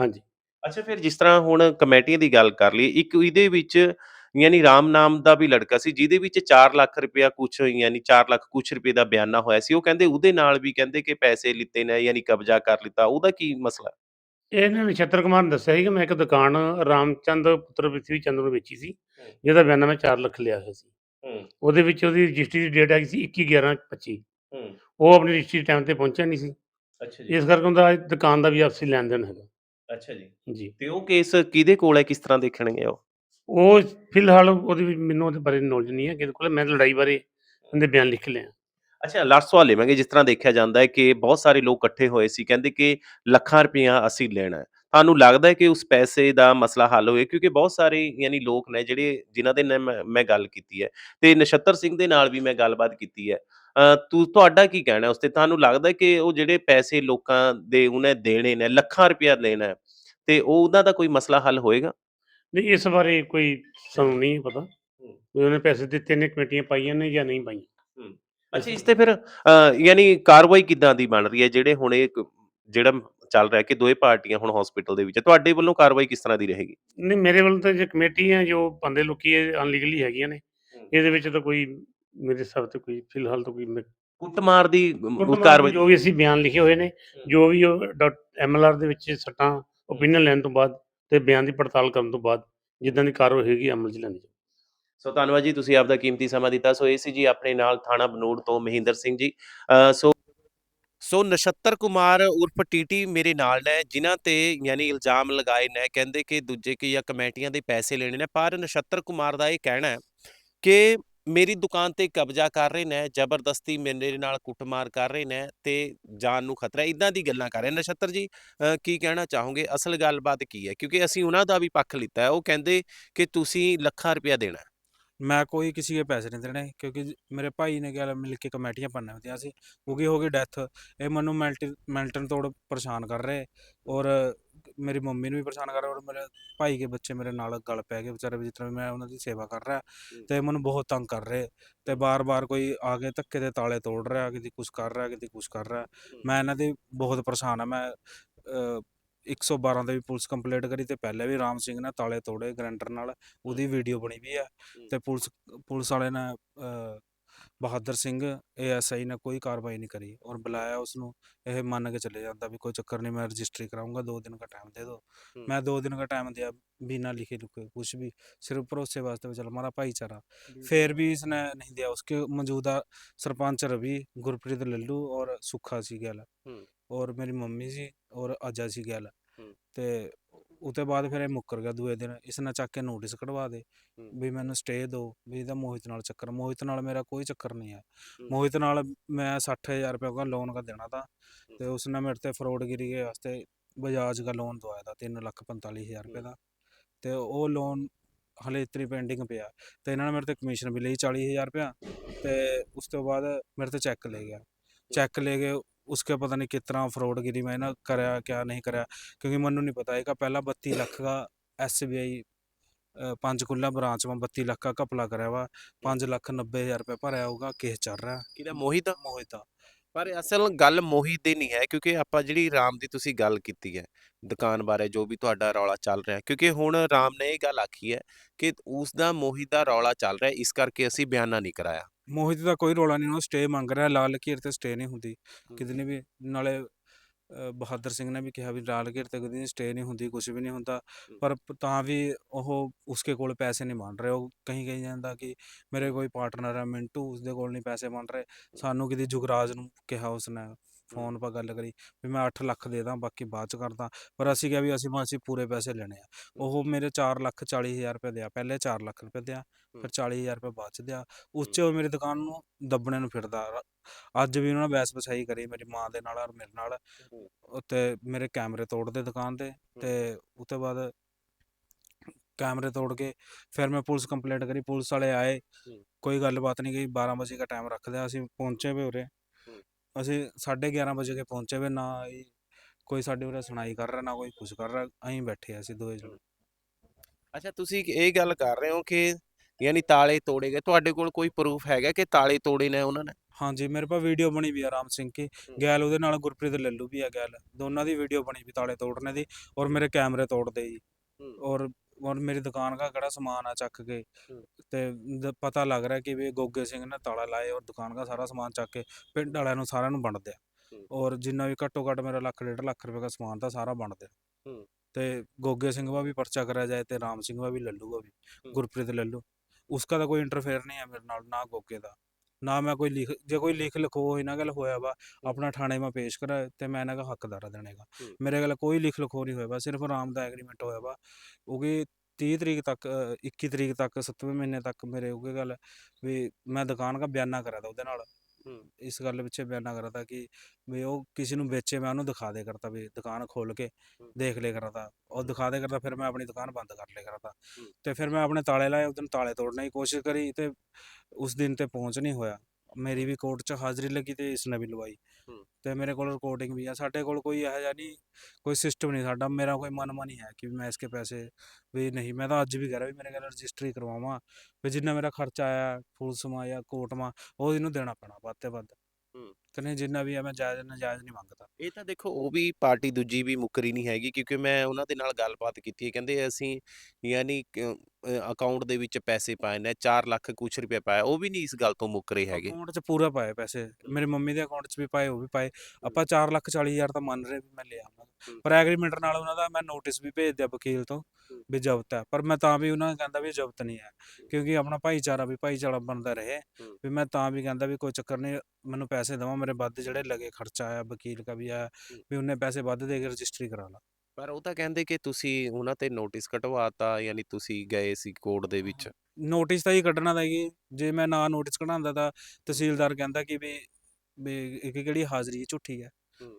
ਹਾਂਜੀ। ਅੱਛਾ ਫਿਰ ਜਿਸ ਤਰ੍ਹਾਂ ਹੁਣ ਕਮੇਟੀਆਂ ਦੀ ਗੱਲ ਕਰ ਲਈ ਇੱਕ ਇਹਦੇ ਵਿੱਚ ਯਾਨੀ ਰਾਮ ਨਾਮ ਦਾ ਵੀ ਲੜਕਾ ਸੀ ਜਿਹਦੇ ਵਿੱਚ 4 ਲੱਖ ਰੁਪਇਆ ਕੁਛ ਯਾਨੀ 4 ਲੱਖ ਕੁਛ ਰੁਪਏ ਦਾ ਬਿਆਨਾ ਹੋਇਆ ਸੀ ਉਹ ਕਹਿੰਦੇ ਉਹਦੇ ਨਾਲ ਵੀ ਕਹਿੰਦੇ ਕਿ ਪੈਸੇ ਲਿੱਤੇ ਨੇ ਯਾਨੀ ਕਬਜ਼ਾ ਕਰ ਲਿੱਤਾ ਉਹਦਾ ਕੀ ਮਸਲਾ? ਇਹਨਾਂ ਨਛੱਤਰ ਕੁਮਾਰ ਨੇ ਦੱਸਿਆ ਸੀ ਕਿ ਮੈਂ ਇੱਕ ਦੁਕਾਨ ਰਾਮਚੰਦ ਪੁੱਤਰ ਪ੍ਰਿਥਵੀ ਚੰਦ ਨੂੰ ਵੇਚੀ ਸੀ ਜਿਹਦਾ ਬਿਆਨਾ ਮੈਂ 4 ਲੱਖ ਲਿਆ ਹੋਇਆ ਸੀ। ਉਹਦੇ ਵਿੱਚ ਉਹਦੀ ਰਜਿਸਟਰੀ ਦੀ ਡੇਟ ਹੈਗੀ ਸੀ 21 11 25 ਹੂੰ। ਉਹ ਆਪਣੀ ਰਿਸ਼ਤੇ ਟਾਈਮ ਤੇ ਪਹੁੰਚਿਆ ਨਹੀਂ ਸੀ। ਅੱਛਾ ਜੀ। ਇਸ ਕਰਕੇ ਉਹਦਾ ਅੱਜ ਦੁਕਾਨ ਦਾ ਵੀ ਆਪਸੀ ਲੈਣ ਦੇਣ ਹੈਗਾ। ਅੱਛਾ ਜੀ। ਜੀ। ਤੇ ਉਹ ਕੇਸ ਕਿਹਦੇ ਕੋਲ ਹੈ ਕਿਸ ਤਰ੍ਹਾਂ ਦੇਖਣਗੇ ਉਹ? ਉਹ ਫਿਲਹਾਲ ਉਹਦੇ ਵਿੱਚ ਮੈਨੂੰ ਉਹਦੇ ਬਾਰੇ ਨੌਲੇਜ ਨਹੀਂ ਹੈ ਕਿਹਦੇ ਕੋਲ ਮੈਂ ਲੜਾਈ ਬਾਰੇ ਉਹਦੇ ਬਿਆਨ ਲਿਖ ਲਿਆ। ਅੱਛਾ ਲਾਸਟ ਸਵਾਲ ਲਵਾਂਗੇ ਜਿਸ ਤਰ੍ਹਾਂ ਦੇਖਿਆ ਜਾਂਦਾ ਹੈ ਕਿ ਬਹੁਤ ਸਾਰੇ ਲੋਕ ਇਕੱਠੇ ਹੋਏ ਸੀ ਕਹਿੰਦੇ ਕਿ ਲੱਖਾਂ ਰੁਪਈਆ ਅਸੀਂ ਲੈਣਾ ਹੈ। ਤੁਹਾਨੂੰ ਲੱਗਦਾ ਹੈ ਕਿ ਉਸ ਪੈਸੇ ਦਾ ਮਸਲਾ ਹੱਲ ਹੋਏ? ਕਿਉਂਕਿ ਬਹੁਤ ਸਾਰੇ ਯਾਨੀ ਲੋਕ ਨੇ ਜਿਹੜੇ ਜਿਨ੍ਹਾਂ ਦੇ ਨਾਲ ਮੈਂ ਮੈਂ ਗੱਲ ਕੀਤੀ ਹੈ ਤੇ ਨਛੱਤਰ ਸਿੰਘ ਦੇ ਨਾਲ ਵੀ ਮੈਂ ਗੱਲਬਾਤ ਕੀਤੀ ਹੈ। ਅ, ਤੂੰ ਤੁਹਾਡਾ ਕੀ ਕਹਿਣਾ ਉਸ ਤੇ? ਤੁਹਾਨੂੰ ਲੱਗਦਾ ਹੈ ਕਿ ਉਹ ਜਿਹੜੇ ਪੈਸੇ ਲੋਕਾਂ ਦੇ ਉਹਨੇ ਦੇਣੇ ਨੇ ਲੱਖਾਂ ਰੁਪਈਆ ਲੈਣਾ ਹੈ ਤੇ ਉਹ ਉਹਨਾਂ ਦਾ ਕੋਈ ਮਸਲਾ ਹੱਲ ਹੋਏਗਾ? ਨਹੀਂ ਇਸ ਬਾਰੇ ਕੋਈ ਸਾਨੂੰ ਨਹੀਂ ਪਤਾ। ਵੀ ਉਹਨੇ ਪੈਸੇ ਦਿੱਤੇ ਨੇ ਕਮੇਟੀਆਂ ਪਾਈਆਂ ਨੇ ਜਾਂ ਨਹੀਂ ਪਾਈਆਂ। ਅੱਛਾ ਇਸ ਤੇ ਫਿਰ ਯਾਨੀ ਕਾਰਵਾਈ ਕਿੱਦਾਂ ਦੀ ਬਣ ਰਹੀ ਹੈ? ਜਿਹੜੇ ਹੁਣ ਇਹ ਕ- ਜਿਹੜਾ ਚੱਲ ਰਿਹਾ ਕਿ ਦੋਏ ਪਾਰਟੀਆਂ ਹੁਣ ਹਸਪੀਟਲ ਦੇ ਵਿੱਚ ਹੈ, ਤੁਹਾਡੇ ਵੱਲੋਂ ਕਾਰਵਾਈ ਕਿਸ ਤਰ੍ਹਾਂ ਦੀ ਰਹੇਗੀ? ਨਹੀਂ ਮੇਰੇ ਵੱਲੋਂ ਤਾਂ ਜੇ ਕਮੇਟੀ ਹੈ ਜੋ ਬੰਦੇ ਲੋਕੀ ਅਨਲੀਗਲੀ ਹੈਗੀਆਂ ਨੇ ਇਹਦੇ ਵਿੱਚ ਤਾਂ ਕੋਈ ਮੇਰੇ ਹਿਸਾਬ ਤੇ ਕੋਈ ਫਿਲਹਾਲ ਤਾਂ ਕੋਈ ਮੈਂ- ਕੁੱਟਮਾਰ ਦੀ ਅਮ, ਕਾਰਵਾਈ ਜੋ ਵੀ ਅਸੀਂ ਬਿਆਨ ਲਿਖੇ ਹੋਏ ਨੇ ਜੋ ਵੀ ਉਹ ਐਮਐਲਆਰ ਦੇ ਵਿੱਚ ਸੱਟਾਂ ਓਪੀਨੀਅਨ ਲੈਣ ਤੋਂ ਬਾਅਦ ਤੇ ਬਿਆਨ ਦੀ ਪੜਤਾਲ ਕਰਨ ਤੋਂ ਬਾਅਦ ਜਿੱਦਾਂ ਦੀ ਕਾਰਵਾਈ ਹੋਏਗੀ ਅਮਲ 'ਚ ਲੈਂਦੀ ਜਾਊਗੀ ਸੋ ਧੰਨਵਾਦ ਜੀ, ਤੁਸੀਂ ਆਪਦਾ ਕੀਮਤੀ ਸਮਾਂ ਦਿੱਤਾ। ਸੋ ਇਹ ਜੀ ਆਪਣੇ ਨਾਲ ਥਾਣਾ ਬਨੂੜ ਤੋਂ ਮਹਿੰਦਰ ਸਿੰਘ ਜੀ। ਸੋ ਸੋ ਨਛੱਤਰ ਕੁਮਾਰ ਉਰਫ ਟੀਟੀ ਮੇਰੇ ਨਾਲ ਨੇ, ਜਿਨ੍ਹਾਂ ਤੇ ਯਾਨੀ ਇਲਜ਼ਾਮ ਲਗਾਏ ਨੇ, ਕਹਿੰਦੇ ਕਿ ਦੂਜੇ ਕੀ ਜਾਂ ਕਮੇਟੀਆਂ ਦੇ ਪੈਸੇ ਲੈਣੇ ਨੇ, ਪਰ ਨਛੱਤਰ ਕੁਮਾਰ ਦਾ ਇਹ ਕਹਿਣਾ ਹੈ ਕਿ ਮੇਰੀ ਦੁਕਾਨ ਤੇ ਕਬਜ਼ਾ ਕਰ ਰਹੇ ਨੇ, ਜ਼ਬਰਦਸਤੀ ਮੇਰੇ ਨਾਲ ਕੁੱਟਮਾਰ ਕਰ ਰਹੇ ਨੇ ਤੇ ਜਾਨ ਨੂੰ ਖਤਰਾ ਹੈ ਇਦਾਂ ਦੀ ਗੱਲਾਂ ਕਰ ਰਹੇ ਨੇ। ਨਛੱਤਰ ਜੀ ਕੀ ਕਹਿਣਾ ਚਾਹੋਗੇ? ਅਸਲ ਗੱਲਬਾਤ ਕੀ ਹੈ? ਕਿਉਂਕਿ ਅਸੀਂ ਉਹਨਾਂ ਦਾ ਵੀ ਪੱਖ ਲਿੱਤਾ ਹੈ। ਉਹ ਕਹਿੰਦੇ ਕਿ ਤੁਸੀਂ ਲੱਖਾਂ ਰੁਪਇਆ ਦੇਣਾ ਕੋਈ ਕਿਸੇ ਕੇ ਪੈਸੇ ਨਹੀਂ ਦੇਣੇ ਕਿਉਂਕਿ ਜ- ਮੇਰੇ ਭਾਈ ਨੇ ਕਿਹਾ ਮਿਲ ਕੇ ਕਮੇਟੀਆਂ ਪਾਣਾ ਹੁੰਦੀਆਂ ਸੀ ਉਹਦੀ ਹੋ ਗਈ ਡੈਥ ਇਹ ਮੈਨੂੰ ਮੈਂਟਲ ਮੈਂਟਲ ਤੋੜ ਪਰੇਸ਼ਾਨ ਕਰ ਰਹੇ ਔਰ ਮੇਰੀ ਮੰਮੀ ਨੂੰ ਵੀ ਪਰੇਸ਼ਾਨ ਕਰ ਰਹੇ ਔਰ ਮੇਰੇ ਭਾਈ ਕੇ ਬੱਚੇ ਮੇਰੇ ਨਾਲ ਗਲ ਪੈ ਗਏ ਵਿਚਾਰੇ ਜਿਸ ਤਰ੍ਹਾਂ ਮੈਂ ਉਹਨਾਂ ਦੀ ਸੇਵਾ ਕਰ ਰਿਹਾ ਤੇ ਮੈਨੂੰ ਬਹੁਤ ਤੰਗ ਕਰ ਰਹੇ ਤੇ ਬਾਰ-ਬਾਰ ਕੋਈ ਆ ਕੇ ਧੱਕੇ ਦੇ ਤਾਲੇ ਤੋੜ ਰਿਹਾ ਕਿਤੇ ਕੁਛ ਕਰ ਰਿਹਾ ਕਿਤੇ ਕੁਛ ਕਰ ਰਿਹਾ। ਮੈਂ ਇਹਨਾਂ ਦੀ ਬਹੁਤ ਪਰੇਸ਼ਾਨ ਆ ਮੈਂ 112 ਤੇ ਵੀ ਪੁਲਿਸ ਕੰਪਲੇਂਟ ਕਰੀ ਤੇ ਪਹਿਲੇ ਵੀ ਰਾਮ ਸਿੰਘ ਨੇ ਤਾਲੇ ਤੋੜੇ ਗਰੈਂਡਰ ਨਾਲ ਉਹਦੀ ਵੀਡੀਓ ਬਣੀ ਵੀ ਆ ਤੇ ਪੁਲਿਸ ਪੁਲਿਸ ਵਾਲੇ ਨੇ ਅ, ਬਹਾਦਰ ਸਿੰਘ ਏਐਸਆਈ ਨੇ ਕੋਈ ਕਾਰਵਾਈ ਨਹੀਂ ਕਰੀ ਔਰ ਬੁਲਾਇਆ ਉਸ ਨੂੰ ਇਹ ਮੰਨ ਕੇ ਚਲੇ ਜਾਂਦਾ ਵੀ ਕੋਈ ਚੱਕਰ ਨਹੀਂ ਮੈਂ ਰਜਿਸਟਰੀ ਕਰਾਉਂਗਾ ਦੋ ਦਿਨ ਦਾ ਟਾਈਮ ਦੇ ਦਿਓ ਹੂੰ। ਮੈਂ ਦੋ ਦਿਨ ਦਾ ਟਾਈਮ ਦਿਆ ਬਿਨਾਂ ਲਿਖੇ ਲੁਕੇ ਕੁਝ भी सिर्फ भरोसे वास्ते भी चल हमारा भाईचारा फिर भी इसने नहीं दिया उसके मौजूदा सरपंच रवि गुरप्रीत लल्लू और सुखा सी गैल हम्म। ਔਰ ਮੇਰੀ ਮੰਮੀ ਸੀ ਔਰ ਅਜਾ ਸੀ ਗੱਲ। ਤੇ ਉਤੇ ਬਾਅਦ ਫਿਰ ਇਹ ਮੁੱਕਰ ਗਿਆ ਦੂਏ ਦਿਨ ਇਸ ਨਾਲ ਚੱਕ ਕੇ ਨੋਟਿਸ ਕਢਵਾ ਦੇ ਵੀ ਮੈਨੂੰ ਸਟੇ ਦੋ ਵੀ ਇਹਦਾ ਮੋਹਿਤ ਨਾਲ ਚੱਕਰ ਮੋਹਿਤ ਨਾਲ ਮੇਰਾ ਕੋਈ ਚੱਕਰ ਨਹੀਂ ਹੈ। ਮੋਹਿਤ ਨਾਲ ਮੈਂ 60000 ਰੁਪਏ ਦਾ ਲੋਨ ਕਰ ਦੇਣਾ ਤਾਂ ਤੇ ਉਸ ਨੇ ਮੇਰੇ ਤੇ ਫਰੋਡਗਿਰੀ ਦੇ ਵਾਸਤੇ ਬਜਾਜ ਦਾ ਲੋਨ ਦਵਾਇਆ ਦਾ 345000 ਰੁਪਏ ਦਾ। ਤੇ ਉਹ ਲੋਨ ਹਲੇ ਇਤਰੀ ਪੈਂਡਿੰਗ ਪਿਆ ਤੇ ਇਹਨਾਂ ਨੇ ਮੇਰੇ ਤੇ ਕਮਿਸ਼ਨ ਵੀ ਲਈ 40000 ਰੁਪਏ ਤੇ ਉਸ ਤੋਂ ਬਾਅਦ ਮੇਰੇ ਤੇ ਚੈੱਕ ਲੈ ਗਿਆ। ਚੈੱਕ ਲੈ ਗਏ ਕੇ ਉਸਕੇ ਪਤਾ ਨਹੀਂ ਕਿਤਨਾ ਫਰੋਡਗਿਰੀ ਮੈਂ ਨਾ ਕਰਿਆ ਕਿਆ ਨਹੀਂ ਕਰਿਆ ਕਿਉਂਕਿ ਮੈਨੂੰ ਨਹੀਂ ਪਤਾ ਹੈਗਾ। ਪਹਿਲਾਂ 32 ਲੱਖ ਦਾ ਐਸਬੀਆਈ ਪੰਚਕੁਲਾ ਬ੍ਰਾਂਚ में 32 ਲੱਖ का ਘਪਲਾ ਕਰਿਆ ਵਾ। 5 ਲੱਖ 90000 ਰੁਪਏ ਭਰਿਆ ਹੋਊਗਾ ਕੇਸ ਚੱਲ ਰਿਹਾ? ਕਿਹਦਾ? ਮੋਹਿਤ? ਮੋਹਿਤਾ। ਪਰ ਅਸਲ ਗੱਲ ਮੋਹਿਤ ਦੀ ਨਹੀਂ ਹੈ ਕਿਉਂਕਿ ਆਪਾਂ ਜਿਹੜੀ ਰਾਮ ਦੀ ਤੁਸੀਂ ਗੱਲ ਕੀਤੀ ਹੈ ਦੁਕਾਨ ਬਾਰੇ ਜੋ ਵੀ ਤੁਹਾਡਾ ਰੌਲਾ ਚੱਲ ਰਿਹਾ ਕਿਉਂਕਿ ਹੁਣ ਰਾਮ ਨੇ ਇਹ ਗੱਲ ਆਖੀ ਹੈ ਕਿ ਉਸ ਦਾ ਮੋਹਿਤ ਦਾ ਰੌਲਾ ਚੱਲ ਰਿਹਾ ਇਸ ਕਰਕੇ ਅਸੀਂ ਬਿਆਨਾ ਨਹੀਂ ਕਰਾਇਆ। ਮੋਹਿਤ ਦਾ ਕੋਈ ਰੋਲਾ ਨਹੀਂ ਉਹ ਸਟੇ ਮੰਗ ਰਿਹਾ ਲਾਲ ਲਕੀਰ ਤੇ ਸਟੇ ਨਹੀਂ ਹੁੰਦੀ। ਕਿਤੇ ਨੇ ਵੀ ਨਾਲੇ ਅ, ਬਹਾਦਰ ਸਿੰਘ ਨੇ ਵੀ ਕਿਹਾ ਵੀ ਲਾਲ ਲਕੀਰ ਤੇ ਕਦੀ ਸਟੇ ਨਹੀਂ ਹੁੰਦੀ ਕੁਝ ਵੀ ਨਹੀਂ ਹੁੰਦਾ। ਪਰ ਪ- ਤਾਂ ਵੀ ਉਹ ਉਸਕੇ ਕੋਲ ਪੈਸੇ ਨਹੀਂ ਬਣ ਰਹੇ। ਉਹ ਕਹੀਂ ਕਹੀਂ ਜਾਂਦਾ ਕਿ ਮੇਰੇ ਕੋਈ ਪਾਰਟਨਰ ਹੈ ਮਿੰਟੂ ਉਸਦੇ ਕੋਲ ਨਹੀਂ ਪੈਸੇ ਬਣ ਰਹੇ। ਸਾਨੂੰ ਕਿਤੇ ਜੁਗਰਾਜ ਨੂੰ ਕਿਹਾ ਉਸਨੇ। ਫੋਨ 'ਪਾ ਗੱਲ ਕਰੀ ਵੀ ਮੈਂ 8 ਲੱਖ ਦੇ ਦਾਂ ਬਾਕੀ ਬਾਅਦ ਚ ਕਰਦਾ। ਪਰ ਅਸੀਂ ਕਿਹਾ ਵੀ ਅਸੀਂ ਅਸੀਂ ਪੂਰੇ ਪੈਸੇ ਲੈਣੇ ਆ। ਉਹ ਮੇਰੇ 4 ਲੱਖ 40 ਹਜ਼ਾਰ ਰੁਪਏ ਦਿਆ ਪਹਿਲੇ 4 ਲੱਖ ਰੁਪਏ ਦਿਆ ਫਿਰ 40 ਹਜ਼ਾਰ ਰੁਪਏ ਬਾਅਦ ਚ ਦਿਆ। ਉਸ ਚ ਉਹ ਮੇਰੀ ਦੁਕਾਨ ਨੂੰ ਦੱਬਣੇ ਨੂੰ ਫਿਰਦਾ। ਅੱਜ ਵੀ ਉਹਨਾਂ ਨੇ ਬਹਿਸ ਬਸਾਈ ਕਰੀ ਮੇਰੀ ਮਾਂ ਦੇ ਨਾਲ ਔਰ ਮੇਰੇ ਨਾਲ। ਉੱਤੇ ਮੇਰੇ ਕੈਮਰੇ ਤੋੜਦੇ ਦੁਕਾਨ ਦੇ ਤੇ ਉਸ ਤੋਂ ਬਾਅਦ ਕੈਮਰੇ ਤੋੜ ਕੇ ਫਿਰ ਮੈਂ ਪੁਲਿਸ ਕੰਪਲੇਂਟ ਕਰੀ। ਪੁਲਿਸ ਵਾਲੇ ਆਏ। ਕੋਈ ਗੱਲਬਾਤ ਨਹੀਂ ਗਈ। 12 ਵਜੇ ਦਾ ਟਾਈਮ ਰੱਖ ਦਿਆ ਅਸੀਂ ਪਹੁੰਚੇ ਵੇ ਉਰੇ। ਅਸੀਂ 11:30 ਵਜੇ ਕੇ ਪਹੁੰਚੇ ਵੇ ਨਾ ਹੀ ਕੋਈ ਸਾਡੇ ਉਰੇ ਸੁਣਾਈ ਕਰ ਰਿਹਾ ਨਾ ਕੋਈ ਕੁਝ ਕਰ ਰਿਹਾ ਅਸੀਂ ਬੈਠੇ ਅਸੀਂ ਦੋਵੇਂ ਜਣੇ। ਅੱਛਾ ਤੁਸੀਂ ਇਹ ਗੱਲ ਕਰ ਰਹੇ ਹੋ ਕਿ ਯਾਨੀ ਤਾਲੇ ਤੋੜੇ ਗਏ ਤੁਹਾਡੇ ਕੋਲ ਕੋਈ ਪ੍ਰੂਫ ਹੈਗਾ ਕਿ ਤਾਲੇ ਤੋੜੇ ਨੇ ਉਹਨਾਂ ਨੇ? ਹਾਂਜੀ ਮੇਰੇ ਪਾ ਵੀਡੀਓ ਬਣੀ ਵੀ ਆ ਰਾਮ ਸਿੰਘ ਕੀ। ਗੈਲ ਉਹਦੇ ਨਾਲ ਗੁਰਪ੍ਰੀਤ ਲੱਲੂ ਵੀ ਆ ਗੈਲ। ਦੋਨਾਂ ਦੀ ਵੀਡੀਓ ਬਣੀ ਵੀ ਤਾਲੇ ਤੋੜਨੇ ਦੀ ਔਰ ਮੇਰੇ ਕੈਮਰੇ ਤੋੜਦੇ ਜੀ। ਔਰ ਔਰ ਮੇਰੀ ਦੁਕਾਨ ਦਾ ਕਿਹੜਾ ਸਮਾਨ ਆ ਚੱਕ ਕੇ। ਤੇ ਦ- ਪਤਾ ਲੱਗ ਰਿਹਾ ਕਿ ਵੀ ਗੋਗੇ ਸਿੰਘ ਨੇ ਤਾਲਾ ਲਾਏ ਔਰ ਦੁਕਾਨ ਦਾ ਸਾਰਾ ਸਮਾਨ ਚੱਕ ਕੇ ਪਿੰਡ ਵਾਲਿਆਂ ਨੂੰ ਸਾਰਿਆਂ ਨੂੰ ਵੰਡ ਦਿਆ ਹੂੰ। ਔਰ ਜਿੰਨਾ ਵੀ ਘੱਟੋ ਘੱਟ ਮੇਰਾ ਲੱਖ ਡੇਢ ਲੱਖ ਰੁਪਏ ਦਾ ਸਮਾਨ ਤਾਂ ਸਾਰਾ ਵੰਡ ਦਿਆ ਹੂੰ। ਤੇ ਗੋਗੇ ਸਿੰਘ ਵਾ ਵੀ ਪਰਚਾ ਕਰਿਆ ਜਾਏ ਤੇ ਰਾਮ ਸਿੰਘ ਵਾ ਵੀ ਲੱਲੂ ਵਾ ਵੀ ਹੂੰ। ਗੁਰਪ੍ਰੀਤ ਲੱਲੂ ਉਸਕਾ ਤਾਂ ਕੋਈ ਇੰਟਰਫੇਅਰ ਨਹੀਂ ਹੈ ਮੇਰੇ ਨਾਲ ਨਾ ਗੋਗੇ ਦਾ ਨਾ ਮੈਂ ਕੋਈ ਲਿਖ ਜੇ ਕੋਈ ਲਿਖ ਲਿਖੋ ਇਹਨਾਂ ਗੱਲ ਹੋਇਆ ਵਾ ਆਪਣਾ ਥਾਣੇ ਮੈਂ ਪੇਸ਼ ਕਰਾ ਤੇ ਮੈਂ ਇਹਨਾਂ ਦਾ ਹੱਕਦਾਰ ਆ ਦੇਣੇ ਦਾ ਹੂੰ। ਮੇਰੇ ਗੱਲ ਕੋਈ ਲਿਖ ਲਿਖੋ ਨਹੀਂ ਹੋਇਆ ਵਾ ਸਿਰਫ ਆਰਾਮ ਦਾ ਐਗਰੀਮੈਂਟ ਹੋਇਆ ਵਾ ਉਹ ਕਿ 30 ਤਰੀਕ ਤੱਕ ਅ, 21 ਤਰੀਕ ਤੱਕ 7ਵੇਂ ਮਹੀਨੇ ਤੱਕ ਮੇਰੇ ਉਹ ਕੀ ਗੱਲ ਵੀ ਮੈਂ ਦੁਕਾਨ ਦਾ ਬਿਆਨਾ ਕਰਿਆ ਤਾ ਉਹਦੇ ਨਾਲ। ਇਸ ਗੱਲ ਵਿੱਚ ਬਿਆਨਾ ਕਰਾ ਤਾ ਕਿ ਵੀ ਉਹ ਕਿਸੇ ਨੂੰ ਵੇਚੇ ਮੈਂ ਉਹਨੂੰ ਦਿਖਾ ਦੇ ਕਰਤਾ ਵੀ ਦੁਕਾਨ ਖੋਲ ਕੇ। ਦੇਖ ਲੈ ਕਰਤਾ ਉਹ ਦਿਖਾ ਦੇ ਕਰਤਾ ਫਿਰ ਮੈਂ ਆਪਣੀ ਦੁਕਾਨ ਬੰਦ ਕਰ ਲੈ ਕਰਤਾ ਹੂੰ। ਤੇ ਫਿਰ ਮੈਂ ਆਪਣੇ ਤਾਲੇ ਲਾਏ ਉਸ ਦਿਨ ਤਾਲੇ ਤੋੜਨ ਦੀ ਕੋਸ਼ਿਸ਼ ਕਰੀ ਤੇ ਉਸ ਦਿਨ ਤੇ ਪਹੁੰਚ ਨਹੀਂ ਹੋਇਆ ਮੇਰੀ ਵੀ ਕੋਰਟ 'ਚ ਹਾਜ਼ਰੀ ਲੱਗੀ ਤੇ ਇਸਨੇ ਵੀ ਲਵਾਈ। ਹੂੰ। ਤੇ ਮੇਰੇ ਕੋਲ ਰਿਕਾਰਡਿੰਗ ਵੀ ਆ। ਸਾਡੇ ਕੋਲ ਕੋਈ ਇਹੋ ਜਿਹਾ ਨਹੀਂ ਕੋਈ ਸਿਸਟਮ ਨਹੀਂ ਸਾਡਾ। ਮੇਰਾ ਕੋਈ ਮਨਮਾ ਨਹੀਂ ਹੈ ਕਿ ਮੈਂ ਇਸਕੇ ਪੈਸੇ ਵੀ ਨਹੀਂ ਮੈਂ ਤਾਂ ਅੱਜ ਵੀ ਕਹਿ ਰਿਹਾ ਵੀ ਮੇਰੇ ਕੋਲ ਰਜਿਸਟਰੀ ਕਰਵਾਵਾਂ ਵੀ ਜਿੰਨਾ ਮੇਰਾ ਖਰਚਾ ਆਇਆ ਪੁਲਿਸ ਮਾ ਜਾਂ ਕੋਰਟ ਮਾ ਉਹ ਇਹਨੂੰ ਦੇਣਾ ਪੈਣਾ ਵੱਧ ਤੇ ਵੱਧ। ਹੂੰ। ਕਹਿੰਦੇ ਜਿੰਨਾ ਵੀ ਆ ਮੈਂ ਜਾਇਜ਼ ਨਜਾਇਜ਼ ਨਹੀਂ ਮੰਗਦਾ। ਇਹ ਤਾਂ ਦੇਖੋ ਉਹ ਵੀ ਪਾਰਟੀ ਦੂਜੀ ਵੀ ਮੁੱਕਰੀ ਨਹੀਂ ਹੈਗੀ ਕਿਉਂਕਿ ਮੈਂ ਉਹਨਾਂ ਦੇ ਨਾਲ ਗੱਲਬਾਤ ਕੀਤੀ ਹੈ। ਕਹਿੰਦੇ ਅਸੀਂ ਯਾਨੀ ਅਕਾਊਂਟ ਦੇ ਵਿੱਚ ਪੈਸੇ ਪਾਏ ਨੇ 4 ਲੱਖ ਕੁਛ ਰੁਪਏ ਪਾਇਆ ਉਹ ਵੀ ਨਹੀਂ ਇਸ ਗੱਲ ਤੋਂ ਮੁੱਕ ਰਹੇ ਹੈਗੇ ਅਕਾਊਂਟ 'ਚ ਪੂਰਾ ਪਾਏ ਪੈਸੇ ਮੇਰੇ ਮੰਮੀ ਦੇ ਅਕਾਊਂਟ 'ਚ ਵੀ ਪਾਏ ਉਹ ਵੀ ਪਾਏ ਆਪਾਂ 4 ਲੱਖ 40 ਹਜ਼ਾਰ ਤਾਂ ਮੰਨ ਰਹੇ ਵੀ ਮੈਂ ਲਿਆ ਉਹਨਾਂ। ਪਰ ਐਗਰੀਮੈਂਟ ਨਾਲ ਉਹਨਾਂ ਦਾ ਮੈਂ ਨੋਟਿਸ ਵੀ ਭੇਜ ਦਿਆ ਵਕੀਲ ਤੋਂ। ਵੀ ਜ਼ਬਤ ਹੈ ਪਰ ਮੈਂ ਤਾਂ ਵੀ ਉਹਨਾਂ ਨੂੰ ਕਹਿੰਦਾ ਵੀ ਜ਼ਬਤ ਨਹੀਂ ਹੈ ਕਿਉਂਕਿ ਆਪਣਾ ਭਾਈਚਾਰਾ ਵੀ ਭਾਈਚਾਰਾ ਬਣਦਾ ਰਹੇ। ਵੀ ਮੈਂ ਤਾਂ ਵੀ ਕਹਿੰਦਾ ਵੀ ਕੋਈ ਚੱਕਰ ਨਹੀਂ ਮੈਨੂੰ ਪੈਸੇ ਦੇਵਾਂ ਮੇਰੇ ਵੱਧ ਜਿਹੜੇ ਲਗੇ ਖਰਚਾ ਆਇਆ ਵਕੀਲ ਦਾ ਵੀ ਆਇਆ ਹੂੰ। ਵੀ ਉਹਨੇ ਪੈਸੇ ਵੱਧ ਦੇ ਕੇ ਰਜਿਸਟਰੀ ਕਰਾ ਲਾ ਪਰ ਉਹ ਤਾਂ ਕਹਿੰਦੇ ਕਿ ਤੁਸੀਂ ਉਹਨਾਂ ਤੇ ਨੋਟਿਸ ਕਟਵਾਤਾ ਯਾਨੀ ਤੁਸੀਂ ਗਏ ਸੀ ਕੋਰਟ ਦੇ ਵਿੱਚ। ਨੋਟਿਸ ਤਾਂ ਹੀ ਕੱਢਣਾ ਦਾ ਜੀ ਜੇ ਮੈਂ ਨਾ ਨੋਟਿਸ ਕਢਾਉਂਦਾ ਤਾਂ ਤਹਿਸੀਲਦਾਰ ਕਹਿੰਦਾ ਕਿ ਵੀ ਵੀ ਇੱਕ ਕਿਹੜੀ ਹਾਜ਼ਰੀ ਹੈ, ਝੂਠੀ ਹੈ।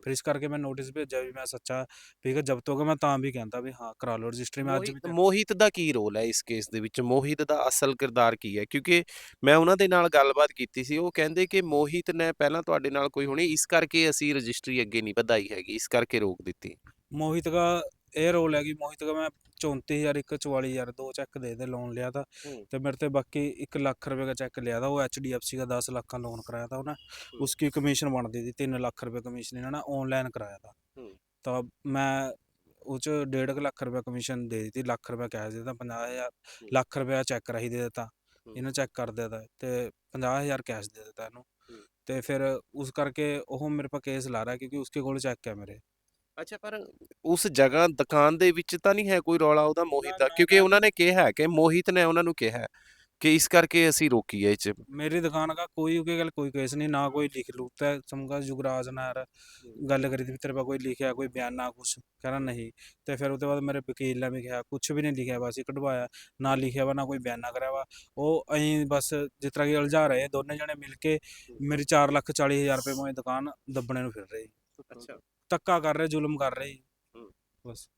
ਫਿਰ ਇਸ ਕਰਕੇ ਮੈਂ ਨੋਟਿਸ ਭੇਜਿਆ ਵੀ ਮੈਂ ਸੱਚਾ ਵੀ ਕਿ ਜ਼ਬਤ ਹੋ ਗਿਆ ਮੈਂ ਤਾਂ ਵੀ ਕਹਿੰਦਾ ਵੀ ਹਾਂ ਕਰਾ ਲਓ ਰਜਿਸਟਰੀ ਮੈਂ ਅੱਜ ਵੀ ਮੋਹਿਤ ਦਾ ਕੀ ਰੋਲ ਹੈ ਇਸ ਕੇਸ ਦੇ ਵਿੱਚ? ਮੋਹਿਤ ਦਾ ਅਸਲ ਕਿਰਦਾਰ ਕੀ ਹੈ? ਕਿਉਂਕਿ ਮੈਂ ਉਹਨਾਂ ਦੇ ਨਾਲ ਗੱਲਬਾਤ ਕੀਤੀ ਸੀ ਉਹ ਕਹਿੰਦੇ ਕਿ ਮੋਹਿਤ ਨੇ ਪਹਿਲਾਂ ਤੁਹਾਡੇ ਨਾਲ ਕੋਈ ਹੋਣੀ ਇਸ ਕਰਕੇ ਅਸੀਂ ਰਜਿਸਟਰੀ ਅੱਗੇ ਨਹੀਂ ਵਧਾਈ ਹੈਗੀ ਇਸ ਕਰਕੇ ਰੋਕ ਦਿੱਤੀ। ਮੋਹਿਤ ਦਾ ਇਹ ਰੋਲ ਹੈਗੀ ਮੋਹਿਤ ਦਾ ਮੈਂ 34000 ਇੱਕ 44000 ਦੋ ਚੈੱਕ ਦੇ ਦੇ ਲੋਨ ਲਿਆ ਤਾ ਤੇ ਮੇਰੇ ਤੇ ਬਾਕੀ 1 ਲੱਖ ਰੁਪਏ ਦਾ ਚੈੱਕ ਲਿਆ ਤਾ ਉਹ HDFC ਦਾ 10 ਲੱਖ ਲੋਨ ਕਰਾਇਆ ਤਾ ਉਹਨੇ। ਉਸकी ਕਮਿਸ਼ਨ ਬਣਦੀ ਸੀ 3 ਲੱਖ ਰੁਪਏ ਕਮਿਸ਼ਨ ਇਹਨਾਂ ਨੇ ਆਨਲਾਈਨ ਕਰਾਇਆ ਤਾ। ਤਾਂ ਮੈਂ ਉਹ ਚ 1.5 ਲੱਖ ਰੁਪਏ ਕਮਿਸ਼ਨ ਦੇ ਦਿੱਤੀ ਲੱਖ ਰੁਪਏ ਕੈਸ਼ ਦੇ ਦਿੱਤਾ 50000 ਲੱਖ ਰੁਪਏ ਚੈੱਕ ਰਾਹੀਂ ਦੇ ਦਿੱਤਾ ਇਹਨਾਂ ਚੈੱਕ ਕਰ ਦਿੱਤਾ ਤੇ 50000 ਕੈਸ਼ ਦੇ ਦਿੱਤਾ ਇਹਨੂੰ। ਤੇ ਫਿਰ ਉਸ ਕਰਕੇ ਉਹ ਮੇਰੇ ਪਾ ਕੇਸ ਲਾ ਰਿਹਾ ਕਿਉਂਕਿ ਉਸਕੇ ਕੋਲ ਚੈੱਕ ਹੈ ਮੇਰੇ। ਅੱਛਾ ਪਰ ਉਸ ਜਗ੍ਹਾ ਦੁਕਾਨ ਦੇ ਵਿੱਚ ਤਾਂ ਨਹੀਂ ਹੈ ਕੋਈ ਰੌਲਾ ਉਹਦਾ ਮੋਹਿਤ ਦਾ? ਨਾ, ਕਿਉਂਕਿ ਨਾ। ਉਹਨਾਂ ਨੇ ਕਿਹਾ ਕਿ ਮੋਹਿਤ ਨੇ ਉਹਨਾਂ ਨੂੰ ਕਿਹਾ ਕਿ ਇਸ ਕਰਕੇ ਅਸੀਂ ਰੋਕੀ ਹੈ ਇਹ ਚ ਮੇਰੀ ਦੁਕਾਨ ਦਾ ਕੋਈ ਉਹਕੇ ਗੱਲ ਕੋਈ ਕੇਸ ਨਹੀਂ ਨਾ ਕੋਈ ਲਿਖ ਲੂਤਾ ਹੈ। ਸਮਗਾ ਯੁਗਰਾਜ ਨਾਲ ਗੱਲ ਕਰੀ ਤੀ ਤੇਰੇ ਪਾ ਕੋਈ ਲਿਖਿਆ ਕੋਈ ਬਿਆਨ ਨਾ ਕੁਛ। ਕਹਿੰਦਾ ਨਹੀਂ। ਤੇ ਫਿਰ ਉਹਦੇ ਬਾਅਦ ਮੇਰੇ ਵਕੀਲ ਨੇ ਵੀ ਕਿਹਾ ਕੁਛ ਵੀ ਨਹੀਂ ਲਿਖਿਆ ਵਾ ਅਸੀਂ ਕਢਵਾਇਆ। ਨਾ ਲਿਖਿਆ ਵਾ ਨਾ ਕੋਈ ਬਿਆਨਾ ਕਰਿਆ ਵਾ। ਉਹ ਅਹੀਂ ਬਸ ਜਿਸ ਤਰ੍ਹਾਂ ਕਿ ਉਲਝਾ ਰਹੇ ਦੋਨੇ ਜਣੇ ਮਿਲ ਕੇ ਮੇਰੀ 4 ਲੱਖ 40 ਹਜ਼ਾਰ ਰੁਪਏ ਮੈਂ ਦੁਕਾਨ ਦੱਬਣੇ ਨੂੰ ਫਿਰ ਰਹੀ। ਧੱਕਾ ਕਰ ਰਹੇ ਜ਼ੁਲਮ ਕਰ ਰਹੇ। ਬਸ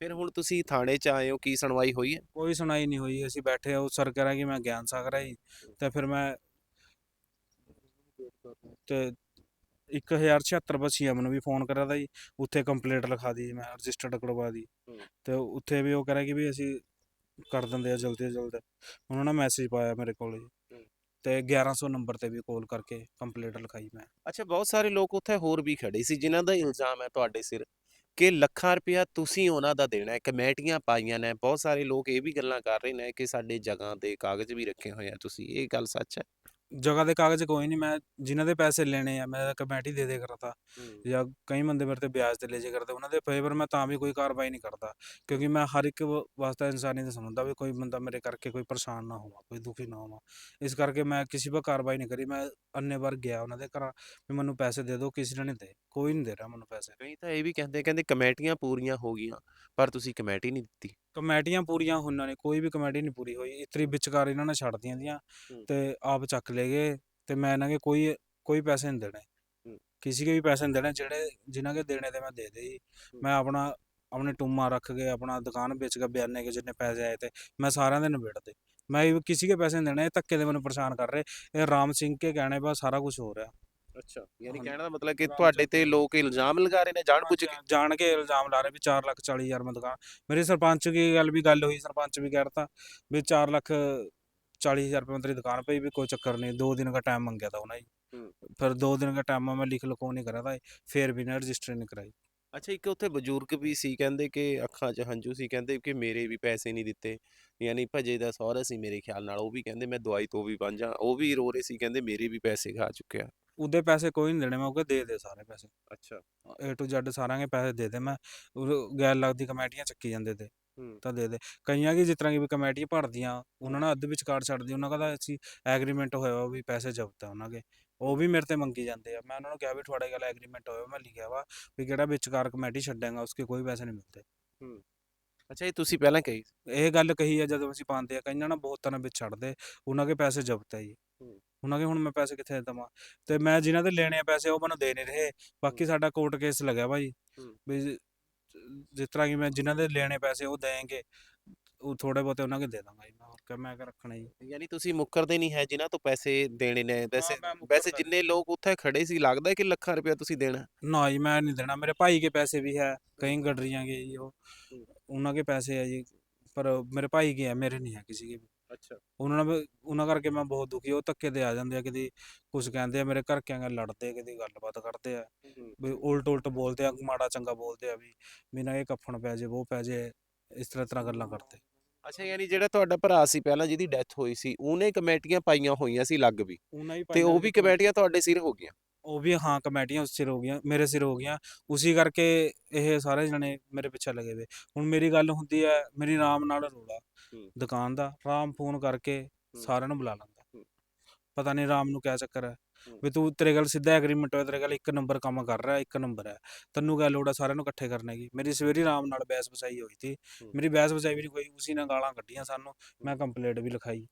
ਫਿਰ ਹੁਣ ਤੁਸੀਂ ਥਾਣੇ ਚ ਆਏ ਹੋ ਕੀ ਸੁਣਵਾਈ ਹੋਈ ਹੈ ਕੋਈ ਸੁਣਾਈ ਨਹੀਂ ਹੋਈ ਅਸੀਂ ਬੈਠੇ ਉਹ ਸਰ ਕਹਿ ਰਿਹਾ ਕਿ ਮੈਂ ਗਿਆਨ ਸਾਗਰ ਹੈ ਜੀ ਤੇ ਫਿਰ ਮੈਂ ਤੇ 1076 ਪਰ ਸੀਐਮ ਨੂੰ ਵੀ ਫੋਨ ਕਰਿਆ ਤਾ ਜੀ ਉੱਥੇ ਕੰਪਲੇਂਟ ਲਿਖਾ ਦੀ ਮੈਂ ਰਜਿਸਟਰਡ ਕਰਵਾ ਦੀ। ਤੇ ਉੱਥੇ ਵੀ ਉਹ ਕਹਿ ਰਿਹਾ ਕਿ ਵੀ ਅਸੀਂ ਕਰ ਦਿੰਦੇ ਆ ਜਲਦੀ ਤੋਂ ਜਲਦ ਉਹਨਾਂ ਨੇ ਮੈਸੇਜ ਪਾਇਆ ਮੇਰੇ ਕੋਲ ਜੀ। ਤੇ 1100 ਨੰਬਰ ਤੇ ਵੀ ਕਾਲ ਕਰਕੇ ਕੰਪਲੇਂਟ ਲਿਖਾਈ ਮੈਂ। ਅੱਛਾ, ਬਹੁਤ ਸਾਰੇ ਲੋਕ ਉੱਥੇ ਹੋਰ ਵੀ ਖੜੇ ਸੀ, ਜਿਨ੍ਹਾਂ ਦਾ ਇਲਜ਼ਾਮ ਹੈ ਤੁਹਾਡੇ ਸਿਰ ਕਿ ਲੱਖਾਂ ਰੁਪਇਆ ਤੁਸੀਂ ਉਹਨਾਂ ਦਾ ਦੇਣਾ ਹੈ, ਕਮੇਟੀਆਂ ਪਾਈਆਂ ਨੇ, ਬਹੁਤ ਸਾਰੇ ਲੋਕ ਇਹ ਵੀ ਗੱਲਾਂ ਕਰ ਰਹੇ ਨੇ ਕਿ ਸਾਡੇ ਜਗ੍ਹਾ ਦੇ ਕਾਗਜ਼ ਵੀ ਰੱਖੇ ਹੋਏ ਆ ਤੁਸੀਂ, ਇਹ ਗੱਲ ਸੱਚ ਹੈ? ਜਗ੍ਹਾ ਦੇ ਕਾਗਜ਼ ਕੋਈ ਨਹੀਂ ਮੈਂ ਜਿਨ੍ਹਾਂ ਦੇ ਪੈਸੇ ਲੈਣੇ ਆ ਮੈਂ ਕਮੇਟੀ ਦੇ ਦੇ ਕਰਤਾ ਜਾਂ ਕਈ ਬੰਦੇ ਮੇਰੇ ਤੇ ਵਿਆਜ ਤੇ ਲੈ ਜੇ ਕਰਦੇ ਉਹਨਾਂ ਦੇ ਫੇਵਰ ਮੈਂ ਤਾਂ ਵੀ ਕੋਈ ਕਾਰਵਾਈ ਨਹੀਂ ਕਰਦਾ ਕਿਉਂਕਿ ਮੈਂ ਹਰ ਇੱਕ ਵ- ਵਾਸਤੇ ਇਨਸਾਨੀ ਦਾ ਸਮਝਦਾ ਵੀ ਕੋਈ ਬੰਦਾ ਮੇਰੇ ਕਰਕੇ ਕੋਈ ਪਰੇਸ਼ਾਨ ਨਾ ਹੋਵਾ ਕੋਈ ਦੁਖੀ ਨਾ ਹੋਵਾ। ਇਸ ਕਰਕੇ ਮੈਂ ਕਿਸੇ 'ਤੇ ਕਾਰਵਾਈ ਨਹੀਂ ਕਰੀ ਮੈਂ ਅੰਨੇ ਵਾਰ ਗਿਆ ਉਹਨਾਂ ਦੇ ਘਰਾਂ ਵੀ ਮੈਨੂੰ ਪੈਸੇ ਦੇ ਦਿਓ ਕਿਸੇ ਨੇ ਨਹੀਂ ਦੇ ਕੋਈ ਨਹੀਂ ਦੇ ਰਿਹਾ ਮੈਨੂੰ ਪੈਸੇ। ਕਈ ਤਾਂ ਇਹ ਵੀ ਕਹਿੰਦੇ ਕਹਿੰਦੇ ਕਮੇਟੀਆਂ ਪੂਰੀਆਂ ਹੋ ਗਈਆਂ ਪਰ ਤੁਸੀਂ ਕਮੇਟੀ ਨਹੀਂ ਦਿੱਤੀ। ਕਮੇਟੀਆਂ ਪੂਰੀਆਂ ਹੋਈਆਂ ਨੇ ਕੋਈ ਵੀ ਕਮੇਟੀ ਨਹੀਂ ਪੂਰੀ ਹੋਈ। ਇਤਰੀ ਵਿਚਕਾਰ ਇਹਨਾਂ ਨੇ ਛੱਡਦੀਆਂ ਦੀਆਂ ਹੂੰ। ਤੇ ਆਪ ਚੱਕ ਲੈ ਗਏ ਤੇ ਮੈਂ ਇਹਨਾਂ ਕੇ ਕੋਈ ਕੋਈ ਪੈਸੇ ਨਹੀਂ ਦੇਣੇ। ਹੂੰ। ਕਿਸੇ ਕੇ ਵੀ ਪੈਸੇ ਨਹੀਂ ਦੇਣੇ ਜਿਹੜੇ ਜਿਨ੍ਹਾਂ ਕੇ ਦੇਣੇ ਤੇ ਮੈਂ ਦੇ ਦੇ ਜੀ ਮੈਂ ਆਪਣਾ ਆਪਣੇ ਟੂਮਾ ਰੱਖ ਕੇ ਆਪਣਾ ਦੁਕਾਨ ਵੇਚ ਕੇ ਬਿਆਨੇ ਕੇ ਜਿੰਨੇ ਪੈਸੇ ਆਏ ਤੇ ਮੈਂ ਸਾਰਿਆਂ ਦੇ ਨਿਬੇੜ ਦੇ ਮੈਂ ਕਿਸੇ ਕੇ ਪੈਸੇ ਨਹੀਂ ਦੇਣੇ ਇਹ ਧੱਕੇ ਦੇ ਮੈਨੂੰ ਪਰੇਸ਼ਾਨ ਕਰ ਰਹੇ। ਇਹ ਰਾਮ ਸਿੰਘ ਕੇ ਕਹਿਣੇ ਪਾ ਸਾਰਾ ਕੁਝ ਹੋ ਰਿਹਾ। ਅੱਛਾ ਯਾਨੀ ਕਹਿਣ ਦਾ ਮਤਲਬ ਕਿ ਤੁਹਾਡੇ ਤੇ ਲੋਕ ਇਲਜ਼ਾਮ ਲਗਾ ਰਹੇ ਨੇ ਜਾਣਬੁੱਝ ਕੇ? ਜਾਣ ਕੇ ਇਲਜ਼ਾਮ ਲਾ ਰਹੇ ਵੀ 4 ਲੱਖ 40 ਹਜ਼ਾਰ ਮੈਂ ਮੇਰੇ ਸਰਪੰਚ ਕੀ ਗੱਲ ਵੀ ਗੱਲ ਹੋਈ ਸਰਪੰਚ ਵੀ ਕਹਿਤਾ ਵੀ 4 ਲੱਖ 40 ਹਜ਼ਾਰ ਰੁਪਏ ਮੇਰੀ ਦੁਕਾਨ ਪਈ ਵੀ ਕੋਈ ਚੱਕਰ ਨਹੀਂ 2 ਦਿਨ ਦਾ ਟਾਈਮ ਮੰਗਿਆ ਤਾਂ ਉਹਨਾਂ ਜੀ। ਫਿਰ 2 ਦਿਨ ਦਾ ਟਾਈਮ ਮੈਂ ਲਿਖ ਲਖੋ ਨਹੀਂ ਕਰਾ ਤਾਂ ਫਿਰ ਵੀ ਨਾ ਰਜਿਸਟਰ ਨਹੀਂ ਕਰਾਈ। ਅੱਛਾ ਇੱਕ ਉੱਥੇ ਬਜ਼ੁਰਗ ਵੀ ਸੀ ਕਹਿੰਦੇ ਕਿ ਅੱਖਾਂ 'ਚ ਹੰਝੂ ਸੀ ਕਹਿੰਦੇ ਕਿ ਮੇਰੇ ਵੀ ਪੈਸੇ ਨਹੀਂ ਦਿੱਤੇ ਯਾਨੀ ਭਜੇ ਦਾ ਸਹੁਰਾ ਸੀ ਮੇਰੇ ਖਿਆਲ ਨਾਲ ਉਹ ਵੀ ਕਹਿੰਦੇ ਮੈਂ ਦਵਾਈ ਤੋਂ ਵੀ ਵਾਂਝਾ ਉਹ ਵੀ ਰੋ ਰਹੇ ਸੀ ਕਹਿੰਦੇ ਮੇਰੇ ਵੀ ਪੈਸੇ ਖਾ ਚੁੱਕਿਆ ਉਹਦੇ ਪੈਸੇ ਕੋਈ ਨਹੀਂ ਦੇਣੇ ਮੈਂ ਉਹ ਕਿਹਾ ਦੇ ਦੇ ਸਾਰੇ ਪੈਸੇ। ਅੱਛਾ। A to Z ਸਾਰਿਆਂ ਦੇ ਪੈਸੇ ਦੇ ਦੇ ਮੈਂ ਉਹ ਗੈਰ ਲੱਗਦੀ ਕਮੇਟੀਆਂ ਚੱਕੀ ਜਾਂਦੇ ਤੇ ਹੂੰ। ਤਾਂ ਦੇ ਦੇ। ਕਈਆਂ ਕੀ ਜਿਸ ਤਰ੍ਹਾਂ ਕੀ ਵੀ ਕਮੇਟੀ ਭਰਦੀਆਂ ਉਹਨਾਂ ਨੇ ਅੱਧ ਵਿੱਚ ਕਾਰਡ ਛੱਡਦੀ ਉਹਨਾਂ ਦਾ ਅਸੀਂ ਐਗਰੀਮੈਂਟ ਹੋਇਆ ਵਾ ਵੀ ਪੈਸੇ ਜ਼ਬਤ ਆ ਉਹਨਾਂ ਦੇ ਉਹ ਵੀ ਮੇਰੇ ਤੇ ਮੰਗੀ ਜਾਂਦੇ ਆ। ਮੈਂ ਉਹਨਾਂ ਨੂੰ ਕਿਹਾ ਵੀ ਤੁਹਾਡੇ ਗੱਲ ਐਗਰੀਮੈਂਟ ਹੋਇਆ ਮੈਂ ਲਿਖਿਆ ਵਾ ਵੀ ਕਿਹੜਾ ਵਿਚਕਾਰ ਕਮੇਟੀ ਛੱਡਾਂਗਾ ਉਸਕੇ ਕੋਈ ਪੈਸੇ ਨਹੀਂ ਮਿਲਦੇ। ਅੱਛਾ ਇਹ ਤੁਸੀਂ ਪਹਿਲਾਂ ਕਹੀ ਇਹ ਗੱਲ ਕਹੀ ਆ ਜਦੋਂ ਅਸੀਂ ਪਾਉਂਦੇ ਆ ਕਈਆਂ ਨਾ ਬਹੁਤ ਤਰ੍ਹਾਂ ਵਿੱਚ ਛੱਡਦੇ ਉਹਨਾਂ ਦੇ ਪੈਸੇ ਜ਼ਬਤ ਹੈ ਜੀ। ਹੂੰ। ਉਹਨਾਂ ਦੇ ਹੁਣ ਮੈਂ ਪੈਸੇ ਕਿੱਥੇ ਦੇਵਾਂ? ਤੇ ਮੈਂ ਜਿਨ੍ਹਾਂ ਦੇ ਲੈਣੇ ਆ ਪੈਸੇ ਉਹ ਮੈਨੂੰ ਦੇ ਨਹੀਂ ਰਹੇ। ਬਾਕੀ ਸਾਡਾ ਕੋਰਟ ਕੇਸ ਲੱਗਿਆ ਭਾਈ। ਵੀ ਜਿਸ ਤਰ੍ਹਾਂ ਕਿ ਮੈਂ ਜਿਨ੍ਹਾਂ ਦੇ ਲੈਣੇ ਪੈਸੇ ਉਹ ਦੇਣਗੇ ਉਹ ਥੋੜੇ ਬਹੁਤੇ ਉਹਨਾਂ ਕੇ ਦੇ ਦਾਂਗਾ ਜੀ। ਮੈਂ ਹੋਰ ਕਿਆ ਮੈਂ ਕਿਆ ਰੱਖਣਾ ਜੀ। ਯਾਨੀ ਤੁਸੀਂ ਮੁੱਕਰਦੇ ਨਹੀਂ ਹੈ ਜਿਨ੍ਹਾਂ ਤੋਂ ਪੈਸੇ ਦੇਣੇ ਨੇ। ਵੈਸੇ ਮੈਂ ਵੈਸੇ ਨਹੀਂ। ਜਿੰਨੇ ਲੋਕ ਉੱਥੇ ਖੜੇ ਸੀ ਲੱਗਦਾ ਹੈ ਕਿ ਲੱਖਾਂ ਰੁਪਇਆ ਤੁਸੀਂ ਦੇਣਾ। ਨਾ ਜੀ ਮੈਂ ਨਹੀਂ ਦੇਣਾ। ਮੇਰੇ ਭਾਈ ਕੇ ਪੈਸੇ ਵੀ ਹੈ ਕਈ ਗੱਡਰੀਆਂ ਕੇ ਜੀ ਉਹ। ਉਹਨਾਂ ਕੇ ਪੈਸੇ ਹੈ ਜੀ ਪਰ ਮੇਰੇ ਭਾਈ ਕੇ ਹੈ ਮੇਰੇ ਨਹੀਂ ਹੈ ਕਿਸੇ ਕੇ ਵੀ ਅੱਛਾ। ਉਹਨਾਂ ਨਾਲ ਉਹਨਾਂ ਕਰਕੇ ਮੈਂ ਬਹੁਤ ਦੁਖੀ ਉਹ ਧੱਕੇ ਤੇ ਆ ਜਾਂਦੇ ਆ ਕਦੀ ਕੁਝ ਕਹਿੰਦੇ ਆ ਮੇਰੇ ਘਰ ਕਿਆਂ ਨਾਲ ਲੜਦੇ ਕਦੀ ਗੱਲਬਾਤ ਕਰਦੇ ਆ ਵੀ ਉਲਟ ਉਲਟ ਬੋਲਦੇ ਆ ਮਾੜਾ ਚੰਗਾ ਬੋਲਦੇ ਆ ਵੀ ਬਿਨਾਂ ਇਹ ਕਫਨ ਪੈ ਜੇ ਉਹ ਪੈ ਜੇ ਇਸ ਤਰ੍ਹਾਂ ਤਰ੍ਹਾਂ ਗੱਲਾਂ ਕਰਦੇ। ਅੱਛਾ ਯਾਨੀ ਜਿਹੜਾ ਤੁਹਾਡਾ ਭਰਾ ਸੀ ਪਹਿਲਾਂ ਜਿਹਦੀ ਡੈਥ ਹੋਈ ਸੀ ਉਹਨੇ ਕਮੇਟੀਆਂ ਪਾਈਆਂ ਹੋਈਆਂ ਸੀ ਲੱਗ ਵੀ ਉਹਨਾਂ ਹੀ ਤੇ ਉਹ ਵੀ ਕਮੇਟੀਆਂ ਤੁਹਾਡੇ ਸਿਰ ਹੋ ਗਈਆਂ? ਉਹ ਵੀ ਹਾਂ ਕਮੇਟੀਆਂ ਉਸ ਸਿਰ ਹੋ ਗਈਆਂ ਮੇਰੇ ਸਿਰ ਹੋ ਗਈਆਂ। ਉਸੇ ਕਰਕੇ ਇਹ ਸਾਰੇ ਜਣੇ ਮੇਰੇ ਪਿੱਛੇ ਲੱਗੇ ਵੇ। ਹੁਣ ਮੇਰੀ ਗੱਲ ਹੁੰਦੀ ਹੈ ਮੇਰੀ ਰਾਮ ਨਾਲ ਰੋਲਾ। ਹੂੰ। ਦੁਕਾਨ ਦਾ ਰਾਮ ਫੋਨ ਕਰਕੇ ਸਾਰਿਆਂ ਨੂੰ ਬੁਲਾ ਲੈਂਦਾ। ਹੂੰ। ਪਤਾ ਨਹੀਂ ਰਾਮ ਨੂੰ ਕਿਆ ਚੱਕਰ ਹੈ। ਹੂੰ। ਵੀ ਤੂੰ ਤੇਰੇ ਗੱਲ ਸਿੱਧਾ ਐਗਰੀਮੈਂਟ ਹੋਇਆ ਤੇਰੇ ਗੱਲ ਇੱਕ ਨੰਬਰ ਕੰਮ ਕਰ ਰਿਹਾ ਇੱਕ ਨੰਬਰ ਹੈ। ਤੈਨੂੰ ਕਿਆ ਲੋੜ ਹੈ ਸਾਰਿਆਂ ਨੂੰ ਇਕੱਠੇ ਕਰਨੇ ਦੀ? ਮੇਰੀ ਸਵੇਰੀ ਰਾਮ ਨਾਲ ਬਹਿਸ ਬਸਾਈ ਹੋਈ ਸੀ। ਹੂੰ। ਮੇਰੀ ਬਹਿਸ ਬਸਾਈ ਵੀ ਨਹੀਂ ਕੋਈ ਉਸੇ ਨਾਲ ਗਾਲਾਂ ਕੱਢੀਆਂ ਸਾਨੂੰ। ਮੈਂ ਕੰਪਲੇਂਟ ਵੀ ਲਿਖਾਈ।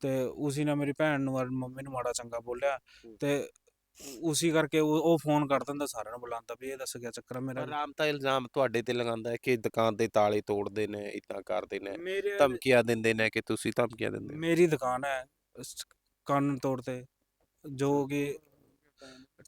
ਤੇ ਉਸੇ ਨਾਲ ਮੇਰੀ ਭੈਣ ਨੂੰ ਔਰ ਮੰਮੀ ਨੂੰ ਮਾੜਾ ਚੰਗਾ ਬੋਲਿਆ। ਹੂੰ। ਤੇ ਉਸੇ ਕਰਕੇ ਉਹ ਉਹ ਫੋਨ ਕਰ ਦਿੰਦਾ ਸਾਰਿਆਂ ਨੂੰ ਬੁਲਾਉਂਦਾ ਵੀ ਇਹ ਦੱਸ ਗਿਆ ਚੱਕਰ ਆ ਮੇਰਾ ਰਾਮ ਤਾਂ ਇਲਜ਼ਾਮ ਤੁਹਾਡੇ ਤੇ ਲਗਾਉਂਦਾ ਹੈ ਕਿ ਦੁਕਾਨ ਦੇ ਤਾਲੇ ਤੋੜਦੇ ਨੇ ਇਦਾਂ ਕਰਦੇ ਨੇ ਮੇਰੇ ਧਮਕੀਆਂ ਦਿੰਦੇ ਨੇ ਕਿ ਤੁਸੀਂ ਧਮਕੀਆਂ ਦਿੰਦੇ ਹੋ? ਮੇਰੀ ਦੁਕਾਨ ਹੈ ਸ- ਕਾਨੂੰਨ ਤੌਰ ਤੇ ਜੋ ਕਿ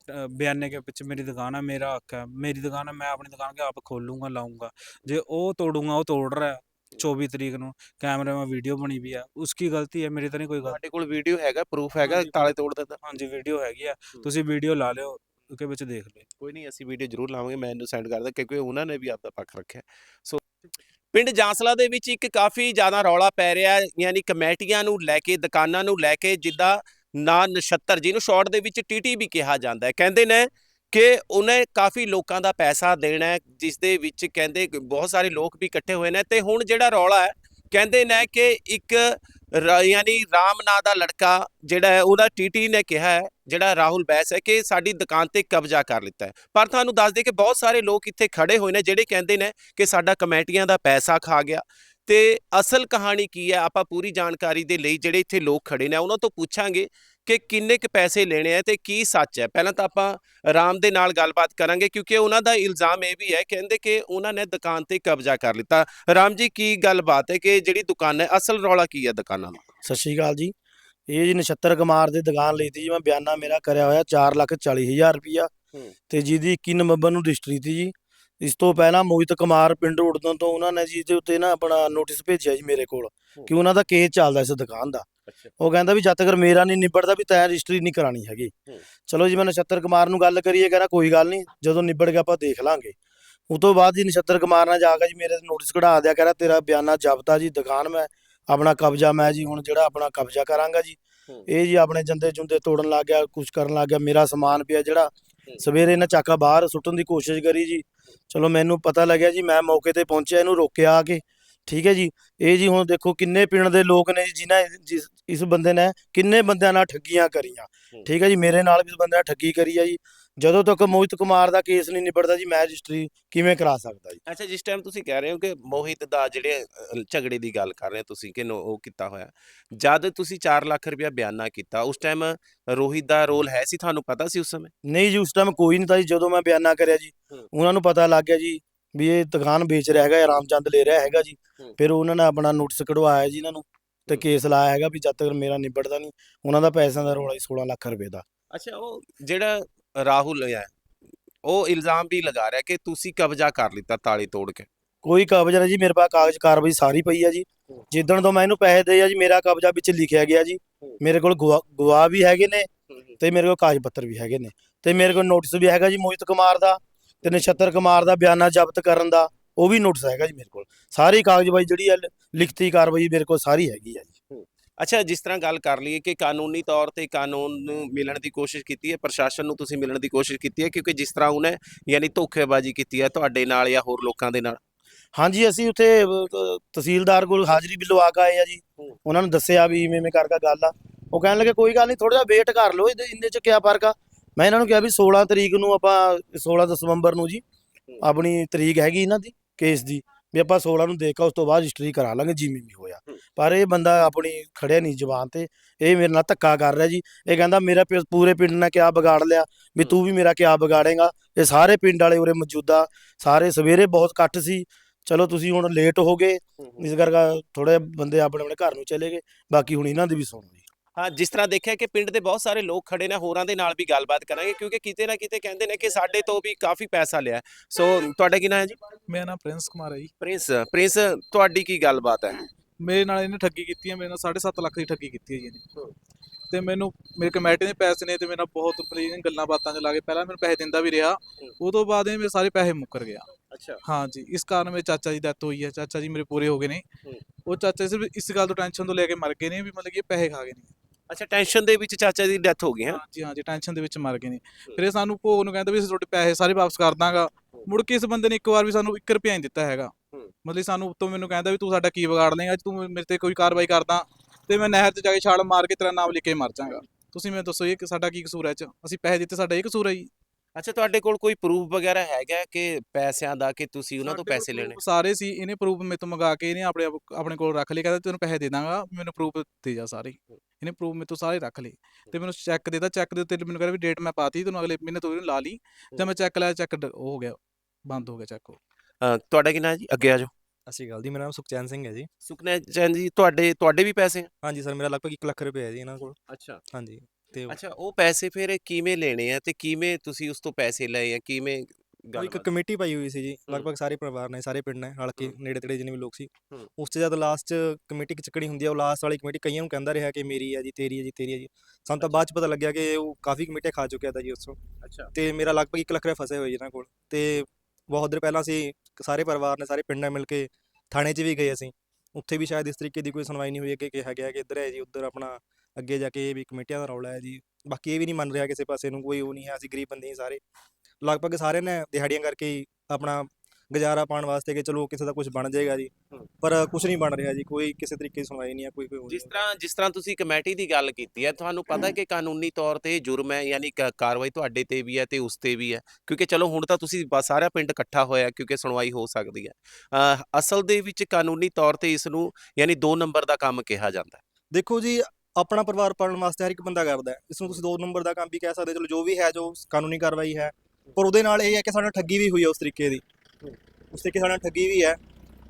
ਅ, ਬਿਆਨੇ ਕੇ ਪਿੱਛੇ ਮੇਰੀ ਦੁਕਾਨ ਹੈ ਮੇਰਾ ਹੱਕ ਹੈ। ਮੇਰੀ ਦੁਕਾਨ ਹੈ ਮੈਂ ਆਪਣੀ ਦੁਕਾਨ ਕੇ ਆਪ ਖੋਲੂੰਗਾ ਲਾਉਂਗਾ ਜੇ ਉਹ ਤੋੜੂੰਗਾ ਉਹ ਤੋੜ ਰਿਹਾ। ਹੈ 24 ਤਰੀਕ ਨੂੰ ਕੈਮਰੇ में ਵੀਡੀਓ ਬਣੀ ਵੀ ਹੈ ਉਸकी ਗਲਤੀ ਹੈ ਮੇਰੀ ਤਾਂ ਨਹੀਂ ਕੋਈ ਗਲਤੀ ਕੋਲ ਵੀਡੀਓ ਹੈਗਾ ਪ੍ਰੂਫ ਹੈਗਾ ਤਾਲੇ ਤੋੜਦੇ ਦਾ ਹਾਂਜੀ ਵੀਡੀਓ ਹੈਗੀ ਆ। ਤੁਸੀਂ ਵੀਡੀਓ ਲਾ ਲਿਓ ਉਹਦੇ ਵਿੱਚ ਦੇਖ ਲਿਓ ਕੋਈ ਨਹੀਂ ਅਸੀਂ ਵੀਡੀਓ ਜ਼ਰੂਰ ਲਾਵਾਂਗੇ ਮੈਂ ਇਹਨੂੰ ਸੈਂਡ ਕਰਦਾ ਕਿਉਂਕਿ ਉਹਨਾਂ ਨੇ ਵੀ ਆਪਦਾ ਪੱਖ ਰੱਖਿਆ ਸੋ ਪਿੰਡ ਜਾਂਸਲਾ ਦੇ ਵਿੱਚ ਇੱਕ ਕਾਫੀ ਜ਼ਿਆਦਾ ਰੌਲਾ ਪੈ ਰਿਹਾ ਹੈ ਯਾਨੀ ਕਮੇਟੀਆਂ ਨੂੰ ਲੈ ਕੇ ਦੁਕਾਨਾਂ ਨੂੰ ਲੈ ਕੇ ਜਿੱਦਾਂ ਨਾ ਨਛੱਤਰ ਜਿਹਨੂੰ ਸ਼ਾਰਟ ਦੇ ਵਿੱਚ ਟੀਟੀ ਵੀ ਕਿਹਾ ਜਾਂਦਾ ਹੈ ਕਹਿੰਦੇ ਨੇ ਕਿ ਉਹਨੇ ਕਾਫੀ ਲੋਕਾਂ ਦਾ ਪੈਸਾ ਦੇਣਾ ਹੈ ਜਿਸ ਦੇ ਵਿੱਚ ਕਹਿੰਦੇ ਬਹੁਤ ਸਾਰੇ ਲੋਕ ਵੀ ਇਕੱਠੇ ਹੋਏ ਨੇ ਤੇ ਹੁਣ ਜਿਹੜਾ ਰੌਲਾ ਹੈ, ਕਹਿੰਦੇ ਨੇ ਕਿ ਇੱਕ ਯਾਨੀ ਰਾਮ ਨਾਂ ਦਾ ਲੜਕਾ ਜਿਹੜਾ ਹੈ, ਉਹਦਾ ਟੀਟੀ ਨੇ ਕਿਹਾ ਹੈ, ਜਿਹੜਾ ਰਾਹੁਲ ਬੈਸ ਹੈ ਕਿ ਸਾਡੀ ਦੁਕਾਨ ਤੇ ਕਬਜ਼ਾ ਕਰ ਲਿੱਤਾ ਹੈ। ਪਰ ਤੁਹਾਨੂੰ ਦੱਸ ਦੇ ਕਿ ਬਹੁਤ ਸਾਰੇ ਲੋਕ ਇੱਥੇ ਖੜੇ ਹੋਏ ਨੇ ਜਿਹੜੇ ਕਹਿੰਦੇ ਨੇ ਕਿ ਸਾਡਾ ਕਮੇਟੀਆਂ ਦਾ ਪੈਸਾ ਖਾ ਗਿਆ। ਤੇ ਅਸਲ ਕਹਾਣੀ ਕੀ ਹੈ, ਆਪਾਂ ਪੂਰੀ ਜਾਣਕਾਰੀ ਦੇ ਲਈ ਜਿਹੜੇ ਇੱਥੇ ਲੋਕ ਖੜੇ ਨੇ, ਉਹਨਾਂ ਤੋਂ ਪੁੱਛਾਂਗੇ ਕਿ ਕਿੰਨੇ ਕੁ ਪੈਸੇ ਲੈਣੇ ਆ ਤੇ ਕੀ ਸੱਚ ਹੈ? ਪਹਿਲਾਂ ਤਾਂ ਆਪਾਂ ਰਾਮ ਦੇ ਨਾਲ ਗੱਲਬਾਤ ਕਰਾਂਗੇ ਕਿਉਂਕਿ ਉਹਨਾਂ ਦਾ ਇਲਜ਼ਾਮ ਇਹ ਵੀ ਹੈ ਕਹਿੰਦੇ ਕਿ ਉਹਨਾਂ ਨੇ ਦੁਕਾਨ ਤੇ ਕਬਜ਼ਾ ਕਰ ਲਿੱਤਾ। ਰਾਮ ਜੀ ਕੀ ਗੱਲਬਾਤ ਹੈ ਕਿ ਜਿਹੜੀ ਦੁਕਾਨ ਹੈ ਅਸਲ ਰੌਲਾ ਕੀ ਹੈ ਦੁਕਾਨਾਂ ਦਾ? ਸਤਿ ਸ਼੍ਰੀ ਅਕਾਲ ਜੀ। ਇਹ ਜੀ ਨਛੱਤਰ ਕੁਮਾਰ ਦੀ ਦੁਕਾਨ ਲਈ ਤੀ ਜੀ ਮੈਂ ਬਿਆਨਾ ਮੇਰਾ ਕਰਿਆ ਹੋਇਆ 440000 ਰੁਪਿਆ ਹੂੰ। ਤੇ ਜਿਹਦੀ 21 ਨਵੰਬਰ ਨੂੰ ਰਜਿਸਟਰੀ ਤੀ ਜੀ। ਇਸ ਤੋਂ ਪਹਿਲਾਂ ਮੋਹਿਤ ਕੁਮਾਰ ਪਿੰਡ ਉੜਦੋਂ ਤੋਂ ਉਹਨਾਂ ਨੇ ਜੀ ਦੇ ਉੱਤੇ ਨਾ ਆਪਣਾ ਨੋਟਿਸ ਭੇਜਿਆ ਜੀ ਮੇਰੇ ਕੋਲ ਕਿ ਉਹਨਾਂ ਦਾ ਕੇਸ ਚੱਲਦਾ ਇਸ ਦੁਕਾਨ ਦਾ। ਉਹ ਕਹਿੰਦਾ ਵੀ ਜਦ ਤੱਕ ਮੇਰਾ ਨਹੀਂ ਨਿਬੜਦਾ ਵੀ ਤੈਂ ਰਜਿਸਟਰੀ ਨਹੀਂ ਕਰਾਣੀ ਹੈਗੀ। ਚਲੋ ਜੀ ਮੈਂ ਨਛੱਤਰ ਕੁਮਾਰ ਨੂੰ ਗੱਲ ਕਰੀਏ ਕਹਿੰਦਾ ਕੋਈ ਗੱਲ ਨਹੀਂ ਜਦੋਂ ਨਿਬੜ ਗਿਆ ਆਪਾਂ ਦੇਖ ਲਾਂਗੇ। ਉਸ ਤੋਂ ਬਾਅਦ ਜੀ ਨਛੱਤਰ ਕੁਮਾਰ ਨਾਲ ਜਾ ਕੇ ਜੀ ਮੇਰੇ ਨੋਟਿਸ ਕਢਾ ਦਿਆ ਕਹਿੰਦਾ ਤੇਰਾ ਬਿਆਨਾ ਜ਼ਬਤ ਜੀ ਦੁਕਾਨ ਮੈਂ ਆਪਣਾ ਕਬਜ਼ਾ ਮੈਂ ਜੀ ਹੁਣ ਜਿਹੜਾ ਆਪਣਾ ਕਬਜ਼ਾ ਕਰਾਂਗਾ ਜੀ। ਇਹ ਜੀ ਆਪਣੇ ਜੰਦੇ ਜੁੰਦੇ ਤੋੜਨ ਲੱਗ ਗਿਆ ਕੁਝ ਕਰਨ ਲੱਗ ਗਿਆ ਮੇਰਾ ਸਮਾਨ ਪਿਆ ਜਿਹੜਾ। ਸਵੇਰੇ ਇਹਨਾਂ ਚਾਕਾ ਬਾਹਰ ਸੁੱਟਣ ਦੀ ਕੋਸ਼ਿਸ਼ ਕਰੀ ਜੀ। ਚਲੋ ਮੈਨੂੰ ਪਤਾ ਲੱਗਿਆ ਜੀ ਮੈਂ ਮੌਕੇ ਤੇ ਪਹੁੰਚਿਆ ਇਹਨੂੰ ਰੋਕਿਆ ਆ ਕੇ। ਠੀਕ ਹੈ ਜੀ। ਇਹ ਜੀ ਹੁਣ ਦੇਖੋ ਕਿੰਨੇ ਪਿੰਡ ਦੇ ਲੋਕ ਨੇ ਜੀ ਜਿਨ੍ਹਾਂ ਜਿਸ ਇਸ ਬੰਦੇ ਨੇ ਕਿੰਨੇ ਬੰਦਿਆਂ ਨਾਲ ਠੱਗੀਆਂ ਕਰੀਆਂ। ਹੂੰ। ਠੀਕ ਹੈ ਜੀ ਮੇਰੇ ਨਾਲ ਵੀ ਇਸ ਬੰਦੇ ਨੇ ਠੱਗੀ ਕਰੀ ਆ ਜੀ। ਜਦੋਂ ਤੱਕ ਮੋਹਿਤ ਕੁਮਾਰ ਦਾ ਕੇਸ ਨਹੀਂ ਨਿਬੜਦਾ ਜੀ ਮੈਂ ਰਜਿਸਟਰੀ ਕਿਵੇਂ ਕਰਾ ਸਕਦਾ ਜੀ? ਅੱਛਾ ਜਿਸ ਟਾਈਮ ਤੁਸੀਂ ਕਹਿ ਰਹੇ ਹੋ ਕਿ ਮੋਹਿਤ ਦਾ ਜਿਹੜੇ ਅ, ਝਗੜੇ ਦੀ ਗੱਲ ਕਰ ਰਹੇ ਹੋ ਤੁਸੀਂ ਕਿ ਨੋ- ਉਹ ਕੀਤਾ ਹੋਇਆ। ਜਦ ਤੁਸੀਂ 4 ਲੱਖ ਰੁਪਇਆ ਬਿਆਨਾ ਕੀਤਾ ਉਸ ਟਾਈਮ ਰੋਹਿਤ ਦਾ ਰੋਲ ਹੈ ਸੀ ਤੁਹਾਨੂੰ ਪਤਾ ਸੀ ਉਸ ਸਮੇਂ? ਨਹੀਂ ਜੀ ਉਸ ਟਾਈਮ ਕੋਈ ਨਹੀਂ ਤਾਂ ਜੀ ਜਦੋਂ ਮੈਂ ਬਿਆਨਾ ਕਰਿਆ ਜੀ ਹੂੰ। ਉਹਨਾਂ ਨੂੰ ਪਤਾ ਲੱਗ ਗਿਆ ਜੀ ਵੀ ਇਹ ਦੁਕਾਨ ਵੇਚ ਰਿਹਾ ਹੈਗਾ ਰਾਮਚੰਦ ਲੈ ਰਿਹਾ ਹੈਗਾ ਜੀ ਹੂੰ। ਫਿਰ ਉਹਨਾਂ ਨੇ ਆਪਣਾ ਨੋਟਿਸ ਕਢਵਾਇਆ ਜੀ ਇਹਨਾਂ ਨੂੰ ਤੇ ਹੂੰ। ਕੇਸ ਲਾਇਆ ਹੈਗਾ ਵੀ ਜਦ ਤੱਕ ਮੇਰਾ ਨਿਬੜਦਾ ਨਹੀਂ ਉਹਨਾਂ ਦਾ ਪੈਸਿਆਂ ਦਾ ਰੋਲਾ ਜੀ 16 ਲੱਖ ਰੁਪਏ ਦਾ ਅੱਛਾ ਉਹ ਜਿਹੜਾ ਰਾਹੁਲ ਹੈ ਉਹ ਇਲਜ਼ਾਮ ਵੀ ਲਗਾ ਰਿਹਾ ਕਿ ਤੁਸੀਂ ਕਬਜ਼ਾ ਕਰ ਲਿੱਤਾ ਤਾਲੇ ਤੋੜ ਕੇ ਕੋਈ ਕਬਜ਼ਾ ਨਹੀਂ ਜੀ ਮੇਰੇ ਪਾਸ ਕਾਗਜ਼ ਕਾਰਵਾਈ ਸਾਰੀ ਪਈ ਆ ਜੀ ਹੂੰ। ਜਿੱਦਣ ਤੋਂ ਮੈਂ ਇਹਨੂੰ ਪੈਸੇ ਦੇ ਆ ਜੀ ਮੇਰਾ ਕਬਜ਼ਾ ਵਿੱਚ ਲਿਖਿਆ ਗਿਆ ਜੀ ਹੂੰ। ਮੇਰੇ ਕੋਲ ਗਵਾ- ਗਵਾਹ ਵੀ ਹੈਗੇ ਨੇ ਤੇ ਮੇਰੇ ਕੋਲ ਕਾਗਜ਼ ਪੱਤਰ ਵੀ ਹੈਗੇ ਨੇ ਤੇ ਮੇਰੇ ਕੋਲ ਨੋਟਿਸ ਵੀ ਹੈਗਾ ਜੀ ਮੋਹਿਤ ਕੁਮਾਰ ਦਾ ਤੇ ਨਛੱਤਰ ਕੁਮਾਰ ਦਾ ਬਿਆਨਾ ਜ਼ਬਤ ਕਰਨ ਦਾ ਉਹ ਵੀ ਨੋਟਿਸ ਹੈਗਾ ਜੀ ਮੇਰੇ ਕੋਲ। ਸਾਰੀ ਕਾਗਜ਼ਬਾਈ ਜਿਹੜੀ ਹੈ ਲਿਖਤੀ ਕਾਰਵਾਈ ਮੇਰੇ ਕੋਲ ਸਾਰੀ ਹੈਗੀ ਆ ਜੀ। ਅੱਛਾ ਜਿਸ ਤਰ੍ਹਾਂ ਗੱਲ ਕਰ ਲਈਏ ਕਿ ਕਾਨੂੰਨੀ ਤੌਰ ਤੇ ਕਾਨੂੰਨ ਨੂੰ ਮਿਲਣ ਦੀ ਕੋਸ਼ਿਸ਼ ਕੀਤੀ ਹੈ ਪ੍ਰਸ਼ਾਸਨ ਨੂੰ ਤੁਸੀਂ ਮਿਲਣ ਦੀ ਕੋਸ਼ਿਸ਼ ਕੀਤੀ ਹੈ ਕਿਉਂਕਿ ਜਿਸ ਤਰ੍ਹਾਂ ਉਹਨੇ ਯਾਨੀ ਧੋਖੇਬਾਜ਼ੀ ਕੀਤੀ ਹੈ ਤੁਹਾਡੇ ਨਾਲ ਜਾਂ ਹੋਰ ਲੋਕਾਂ ਦੇ ਨਾਲ। ਹਾਂਜੀ ਅਸੀਂ ਉੱਥੇ ਤਹਿਸੀਲਦਾਰ ਕੋਲ ਹਾਜ਼ਰੀ ਵੀ ਲਵਾ ਕੇ ਆਏ ਆ ਜੀ। ਉਹਨਾਂ ਨੂੰ ਦੱਸਿਆ ਵੀ ਇਵੇਂ ਇਵੇਂ ਕਰਕੇ ਗੱਲ ਆ। ਉਹ ਕਹਿਣ ਲੱਗੇ ਕੋਈ ਗੱਲ ਨਹੀਂ ਥੋੜਾ ਜਿਹਾ ਵੇਟ ਕਰ ਲਓ ਇਹਦੇ ਇਹਦੇ ਚ ਕੀ ਫ਼ਰਕ ਆ? ਮੈਂ ਇਹਨਾਂ ਨੂੰ ਕਿਹਾ ਵੀ 16 ਤਰੀਕ ਨੂੰ ਆਪਾਂ 16 ਦਸੰਬਰ ਨੂੰ ਜੀ ਆਪਣੀ ਤਰੀਕ ਹੈਗੀ ਇਹਨਾਂ ਦੀ ਕੇਸ ਦੀ ਵੀ ਆਪਾਂ 16 ਨੂੰ ਦੇਖ ਕੇ ਉਸ ਤੋਂ ਬਾਅਦ ਰਜਿਸਟਰੀ ਕਰਾ ਲਾਂਗੇ ਜਿਵੇਂ ਵੀ ਹੋਇਆ। ਪਰ ਇਹ ਬੰਦਾ ਆਪਣੀ ਖੜਿਆ ਨਹੀਂ ਜ਼ਬਾਨ ਤੇ ਇਹ ਮੇਰੇ ਨਾਲ ਧੱਕਾ ਕਰ ਰਿਹਾ ਜੀ। ਇਹ ਕਹਿੰਦਾ ਮੇਰਾ ਪੂਰੇ ਪਿੰਡ ਨੇ ਕਿਆ ਵਿਗਾੜ ਲਿਆ ਵੀ। ਤੂੰ ਵੀ ਮੇਰਾ ਕਿਆ ਵਿਗਾੜੇਗਾ? ਇਹ ਸਾਰੇ ਪਿੰਡ ਵਾਲੇ ਉਰੇ ਮੌਜੂਦਾ ਸਾਰੇ ਸਵੇਰੇ ਬਹੁਤ ਇਕੱਠ ਸੀ। ਚਲੋ ਤੁਸੀਂ ਹੁਣ ਲੇਟ ਹੋ ਗਏ ਇਸ ਕਰਕੇ ਥੋੜੇ ਬੰਦੇ ਆਪਣੇ ਆਪਣੇ ਘਰ ਨੂੰ ਚਲੇ ਗਏ ਬਾਕੀ ਹੁਣ ਇਹਨਾਂ ਦੀ ਵੀ ਸੁਣੋ ਹਾਂ ਜਿਸ ਤਰ੍ਹਾਂ ਦੇਖਿਆ ਕਿ ਪਿੰਡ ਦੇ ਬਹੁਤ ਸਾਰੇ ਲੋਕ ਖੜੇ ਨੇ ਹੋਰਾਂ ਦੇ ਨਾਲ ਵੀ ਗੱਲਬਾਤ ਕਰਾਂਗੇ ਕਿਉਂਕਿ ਕਿਤੇ ਨਾ ਕਿਤੇ ਕਹਿੰਦੇ ਨੇ ਕਿ ਸਾਡੇ ਤੋਂ ਵੀ ਕਾਫੀ ਪੈਸਾ ਲਿਆ। ਸੋ ਤੁਹਾਡਾ ਕੀ ਨਾਮ ਹੈ ਜੀ? ਮੇਰਾ ਨਾਮ ਪ੍ਰਿੰਸ ਕੁਮਾਰ ਹੈ ਜੀ। ਪ੍ਰਿੰਸ ਪ੍ਰਿੰਸ ਤੁਹਾਡੀ ਕੀ ਗੱਲਬਾਤ ਹੈ? ਮੇਰੇ ਨਾਲ ਇਹਨੇ ਠੱਗੀ ਕੀਤੀ ਹੈ ਮੇਰੇ ਨਾਲ 7.5 ਲੱਖ ਦੀ ਠੱਗੀ ਕੀਤੀ ਹੈ ਜੀ ਇਹਨੇ। ਤੇ ਮੈਨੂੰ ਮੇਰੇ ਕਮੇਟੀ ਦੇ ਪੈਸੇ ਨੇ ਤੇ ਮੇਰਾ ਬਹੁਤ ਪਲੀਜ਼ ਗੱਲਾਂ ਬਾਤਾਂ ਚ ਲਾ ਕੇ ਪਹਿਲਾਂ ਮੈਨੂੰ ਪੈਸੇ ਦਿੰਦਾ ਵੀ ਰਿਹਾ ਉਹ ਤੋਂ ਬਾਅਦ ਇਹ ਮੇਰੇ ਸਾਰੇ ਪੈਸੇ ਮੁੱਕਰ ਗਿਆ। ਅੱਛਾ। ਹਾਂ ਜੀ ਇਸ ਕਾਰਨ ਮੇਰੇ ਚਾਚਾ ਜੀ ਡੈਥ ਹੋਈ ਹੈ ਚਾਚਾ ਜੀ ਮੇਰੇ ਪੂਰੇ ਹੋ ਗਏ ਨੇ। ਉਹ ਚਾਚਾ ਸਿਰਫ ਇਸ ਗੱਲ ਤੋਂ ਟੈਨਸ਼ਨ ਤੋਂ ਲੈ ਕੇ ਮਰ ਗਏ ਨੇ ਵੀ ਮਤਲਬ ਕਿ ਇਹ ਪੈਸੇ ਖਾ ਗਏ ਨੇ। ਅੱਛਾ ਟੈਨਸ਼ਨ ਦੇ ਵਿੱਚ ਚਾਚਾ ਦੀ ਡੈਥ ਹੋ ਗਈ ਹੈ? ਹਾਂ ਜੀ ਹਾਂ ਜੀ ਟੈਨਸ਼ਨ ਦੇ ਵਿੱਚ ਮਰ ਗਏ ਨੇ। ਫਿਰ ਇਹ ਸਾਨੂੰ ਭੋਗ ਨੂੰ ਕਹਿੰਦਾ ਵੀ ਅਸੀਂ ਤੁਹਾਡੇ ਪੈਸੇ ਸਾਰੇ ਵਾਪਸ ਕਰ ਦਾਂਗਾ। ਮੁੜ ਕੇ ਇਸ ਬੰਦੇ ਨੇ ਇੱਕ ਵਾਰ ਵੀ ਸਾਨੂੰ 1 ਰੁਪਿਆ ਨਹੀਂ ਦਿੱਤਾ ਹੈਗਾ। ਮਤਲਬ ਸਾਨੂੰ ਉੱਤੋਂ ਮੈਨੂੰ ਕਹਿੰਦਾ ਵੀ ਤੂੰ ਸਾਡਾ ਕੀ ਵਿਗਾੜ ਲੇਗਾ ਤੂੰ ਮੇਰੇ ਤੇ ਕੋਈ ਕਾਰਵਾਈ ਕਰਦਾ ਤੇ ਮੈਂ ਨਹਿਰ 'ਚ ਜਾ ਕੇ ਛਾਲ ਮਾਰ ਕੇ ਤੇਰਾ ਨਾਮ ਲਿਖ ਕੇ ਮਰ ਜਾਵਾਂਗਾ ਤੁਸੀਂ ਮੈਨੂੰ ਦੱਸੋ ਇਹ ਸਾਡਾ ਕੀ ਕਸੂਰ ਹੈ 'ਚ? ਅਸੀਂ ਪੈਸੇ ਦਿੱਤੇ ਸਾਡਾ ਇਹ ਕਸੂਰ ਹੈ ਜੀ। ਅੱਛਾ ਤੁਹਾਡੇ ਕੋਲ ਕੋਈ ਪ੍ਰੂਫ ਵਗੈਰਾ ਹੈਗਾ ਕਿ ਪੈਸਿਆਂ ਦਾ ਕਿ ਤੁਸੀਂ ਉਹਨਾਂ ਤੋਂ ਸਾਡੇ ਕੋਲ ਪੈਸੇ ਲੈਣੇ? proof ਸਾਰੇ ਸੀ ਇਹਨੇ ਪ੍ਰੂਫ ਮੇਰੇ ਤੋਂ ਮੰਗਾ ਕੇ ਇਹਨੇ ਆਪਣੇ ਆਪ- ਆਪਣੇ ਕੋਲ ਰੱਖ ਲਏ ਕਹਿੰਦਾ ਤੈਨੂੰ ਪੈਸੇ ਦੇ ਦਾਂਗਾ ਮੈਨੂੰ ਪ੍ਰੂਫ ਦੇ ਜਾ ਸਾਰੇ। ਇਹਨੇ ਪ੍ਰੂਫ ਮੇਰੇ ਤੋਂ ਸਾਰੇ ਰੱਖ ਲਏ ਤੇ ਮੈਨੂੰ ਚੈੱਕ ਦੇਤਾ ਚੈੱਕ ਦੇ ਉੱਤੇ ਮੈਨੂੰ ਕਹਿੰਦਾ ਵੀ ਡੇਟ ਮੈਂ ਪਾਤੀ ਤੈਨੂੰ ਅਗਲੇ ਮਹੀਨੇ ਤੋਂ ਇਹਨੂੰ ਲਾ ਲਈ ਜਦ ਮੈਂ ਚੈੱਕ ਲਾਇਆ ਚੈੱਕ ਉਹ ਹੋ ਗਿਆ ਬੰਦ ਹੋ ਗਿਆ ਚੈੱਕ ਅ, ਤੁਹਾਡਾ ਕੀ ਨਾਮ ਜੀ? ਅੱਗੇ ਆ ਜਾਓ। ਅਸੀਂ ਗੱਲ ਦੀ ਮੇਰਾ ਨਾਮ ਸੁਖਚੈਨ ਸਿੰਘ ਹੈ ਜੀ। ਸੁਖਨਾ ਚੈਨ ਜੀ ਤੁਹਾਡੇ ਤੁਹਾਡੇ ਵੀ ਪੈਸੇ ਹਾਂਜੀ ਸਰ ਮੇਰਾ ਲਗਭਗ 1 ਲੱਖ ਰੁਪਏ ਹੈ ਜੀ ਇਹਨਾਂ ਕੋਲ। ਅੱਛਾ। ਹਾਂਜੀ। ਤੇ ਉਹ ਅੱਛਾ ਉਹ ਪੈਸੇ ਫਿਰ ਕਿਵੇਂ ਲੈਣੇ ਆ ਤੇ ਕਿਵੇਂ ਤੁਸੀਂ ਉਸ ਤੋਂ ਪੈਸੇ ਲਏ ਆ ਕਿਵੇਂ ਇੱਕ ਗੱਲਬਾਤ? ਕਮੇਟੀ ਪਾਈ ਹੋਈ ਸੀ ਜੀ ਹੂੰ। ਲਗਭਗ ਸਾਰੇ ਪਰਿਵਾਰ ਨੇ ਸਾਰੇ ਪਿੰਡ ਨੇ ਹਲਕੇ ਹੂੰ। ਨੇੜੇ ਤੇੜੇ ਜਿੰਨੇ ਵੀ ਲੋਕ ਸੀ ਹੂੰ। ਉਸ ਤੋਂ ਜਦ ਲਾਸਟ ਕਮੇਟੀ ਚੱਕਣੀ ਹੁੰਦੀ ਆ ਉਹ ਲਾਸਟ ਵਾਲੀ ਕਮੇਟੀ ਕਈਆਂ ਨੂੰ ਕਹਿੰਦਾ ਰਿਹਾ ਕਿ ਮੇਰੀ ਹੈ ਜੀ ਤੇਰੀ ਹੈ ਜੀ ਤੇਰੀ ਹੈ ਜੀ ਸਾਨੂੰ ਤਾਂ ਬਾਅਦ ਚ ਪਤਾ ਲੱਗਿਆ ਕਿ ਉਹ ਕਾਫੀ ਕਮੇਟੀਆਂ ਖਾ ਚੁੱਕਿਆ ਤਾਂ ਜੀ ਉਸ ਤੋਂ ਅੱਛਾ ਤੇ ਮੇਰਾ ਲਗਭਗ 1 ਲੱਖ ਰੁਪਏ ਫਸੇ ਹੋਏ ਜੀ ਇਹਨਾਂ ਕੋਲ ਤੇ ਬਹੁਤ ਦਿਨ ਪਹਿਲਾਂ ਅਸੀਂ ਸਾਰੇ ਪਰਿਵਾਰ ਨੇ ਸਾਰੇ ਪਿੰਡ ਨਾਲ ਮਿਲ ਕੇ ਥਾਣੇ 'ਚ ਵੀ ਗਏ ਅਸੀਂ ਉੱਥੇ ਵੀ ਸ਼ਾਇਦ ਇਸ ਤਰੀਕੇ ਦੀ ਕੋਈ ਸੁਣਵਾਈ ਨਹੀਂ ਹੋਈ ਅੱਗੇ ਕਿਹਾ ਗਿਆ ਕਿ ਇੱਧਰ ਹੈ ਜੀ ਉੱਧਰ ਆਪਣਾ ਅੱਗੇ ਜਾ ਕੇ ਇਹ ਵੀ ਕਮੇਟੀਆਂ ਦਾ ਰੌਲਾ ਹੈ ਜੀ। ਬਾਕੀ ਇਹ ਵੀ ਨਹੀਂ ਮੰਨ ਰਿਹਾ ਕਿਸੇ ਪਾਸੇ ਨੂੰ ਕੋਈ ਉਹ ਨਹੀਂ ਹੈ ਅਸੀਂ ਗਰੀਬ ਬੰਦੇ ਹੀ ਸਾਰੇ। ਲਗਭਗ ਸਾਰਿਆਂ ਨੇ ਦਿਹਾੜੀਆਂ ਕਰਕੇ ਹੀ ਆਪਣਾ ਗੁਜ਼ਾਰਾ ਪਾਉਣ ਵਾਸਤੇ ਕਿ ਚਲੋ ਕਿਸੇ ਦਾ ਕੁਝ ਬਣ ਜਾਏਗਾ ਜੀ। ਪਰ ਕੁਝ ਨਹੀਂ ਬਣ ਰਿਹਾ ਜੀ ਕੋਈ ਕਿਸੇ ਤਰੀਕੇ ਦੀ ਸੁਣਵਾਈ ਨਹੀਂ ਹੈ ਕੋਈ ਕੋਈ ਜਿਸ। ਤਰ੍ਹਾਂ ਜਿਸ ਤਰ੍ਹਾਂ ਤੁਸੀਂ ਕਮੇਟੀ ਦੀ ਗੱਲ ਕੀਤੀ ਹੈ ਤੁਹਾਨੂੰ ਪਤਾ ਹੈ ਕਿ ਕਾਨੂੰਨੀ ਤੌਰ ਤੇ ਜੁਰਮ ਹੈ ਯਾਨੀ ਕਾਰਵਾਈ ਤੁਹਾਡੇ ਤੇ ਵੀ ਹੈ ਤੇ ਉਸ ਤੇ ਵੀ ਹੈ। ਕਿਉਂਕਿ ਚਲੋ ਹੁਣ ਤਾਂ ਤੁਸੀਂ ਸਾਰਾ ਪਿੰਡ ਇਕੱਠਾ ਹੋਇਆ ਕਿਉਂਕਿ ਸੁਣਵਾਈ ਹੋ ਸਕਦੀ ਹੈ। ਅਸਲ ਦੇ ਵਿੱਚ ਕਾਨੂੰਨੀ ਤੌਰ ਤੇ ਇਸ ਨੂੰ ਯਾਨੀ 2 ਨੰਬਰ ਦਾ ਕੰਮ ਕਿਹਾ ਜਾਂਦਾ ਹੈ। ਦੇਖੋ ਜੀ ਆਪਣਾ ਪਰਿਵਾਰ ਪਾਲਣ ਵਾਸਤੇ ਹਰ ਇੱਕ ਬੰਦਾ ਕਰਦਾ ਹੈ। ਇਸ ਨੂੰ ਤੁਸੀਂ ਦੋ ਨੰਬਰ ਦਾ ਕੰਮ ਵੀ ਕਹਿ ਸਕਦੇ ਚਲੋ ਜੋ ਵੀ ਹੈ, ਜੋ ਕਾਨੂੰਨੀ ਕਾਰਵਾਈ ਹੈ, ਪਰ ਉਹਦੇ ਨਾਲ ਇਹ ਹੈ ਕਿ ਸਾਡੇ ਨਾਲ ਠੱਗੀ ਵੀ ਹੋਈ ਹੈ ਉਸ ਤਰੀਕੇ ਦੀ। ਉਸ ਤਰੀਕੇ ਸਾਡੇ ਨਾਲ ਠੱਗੀ ਵੀ ਹੈ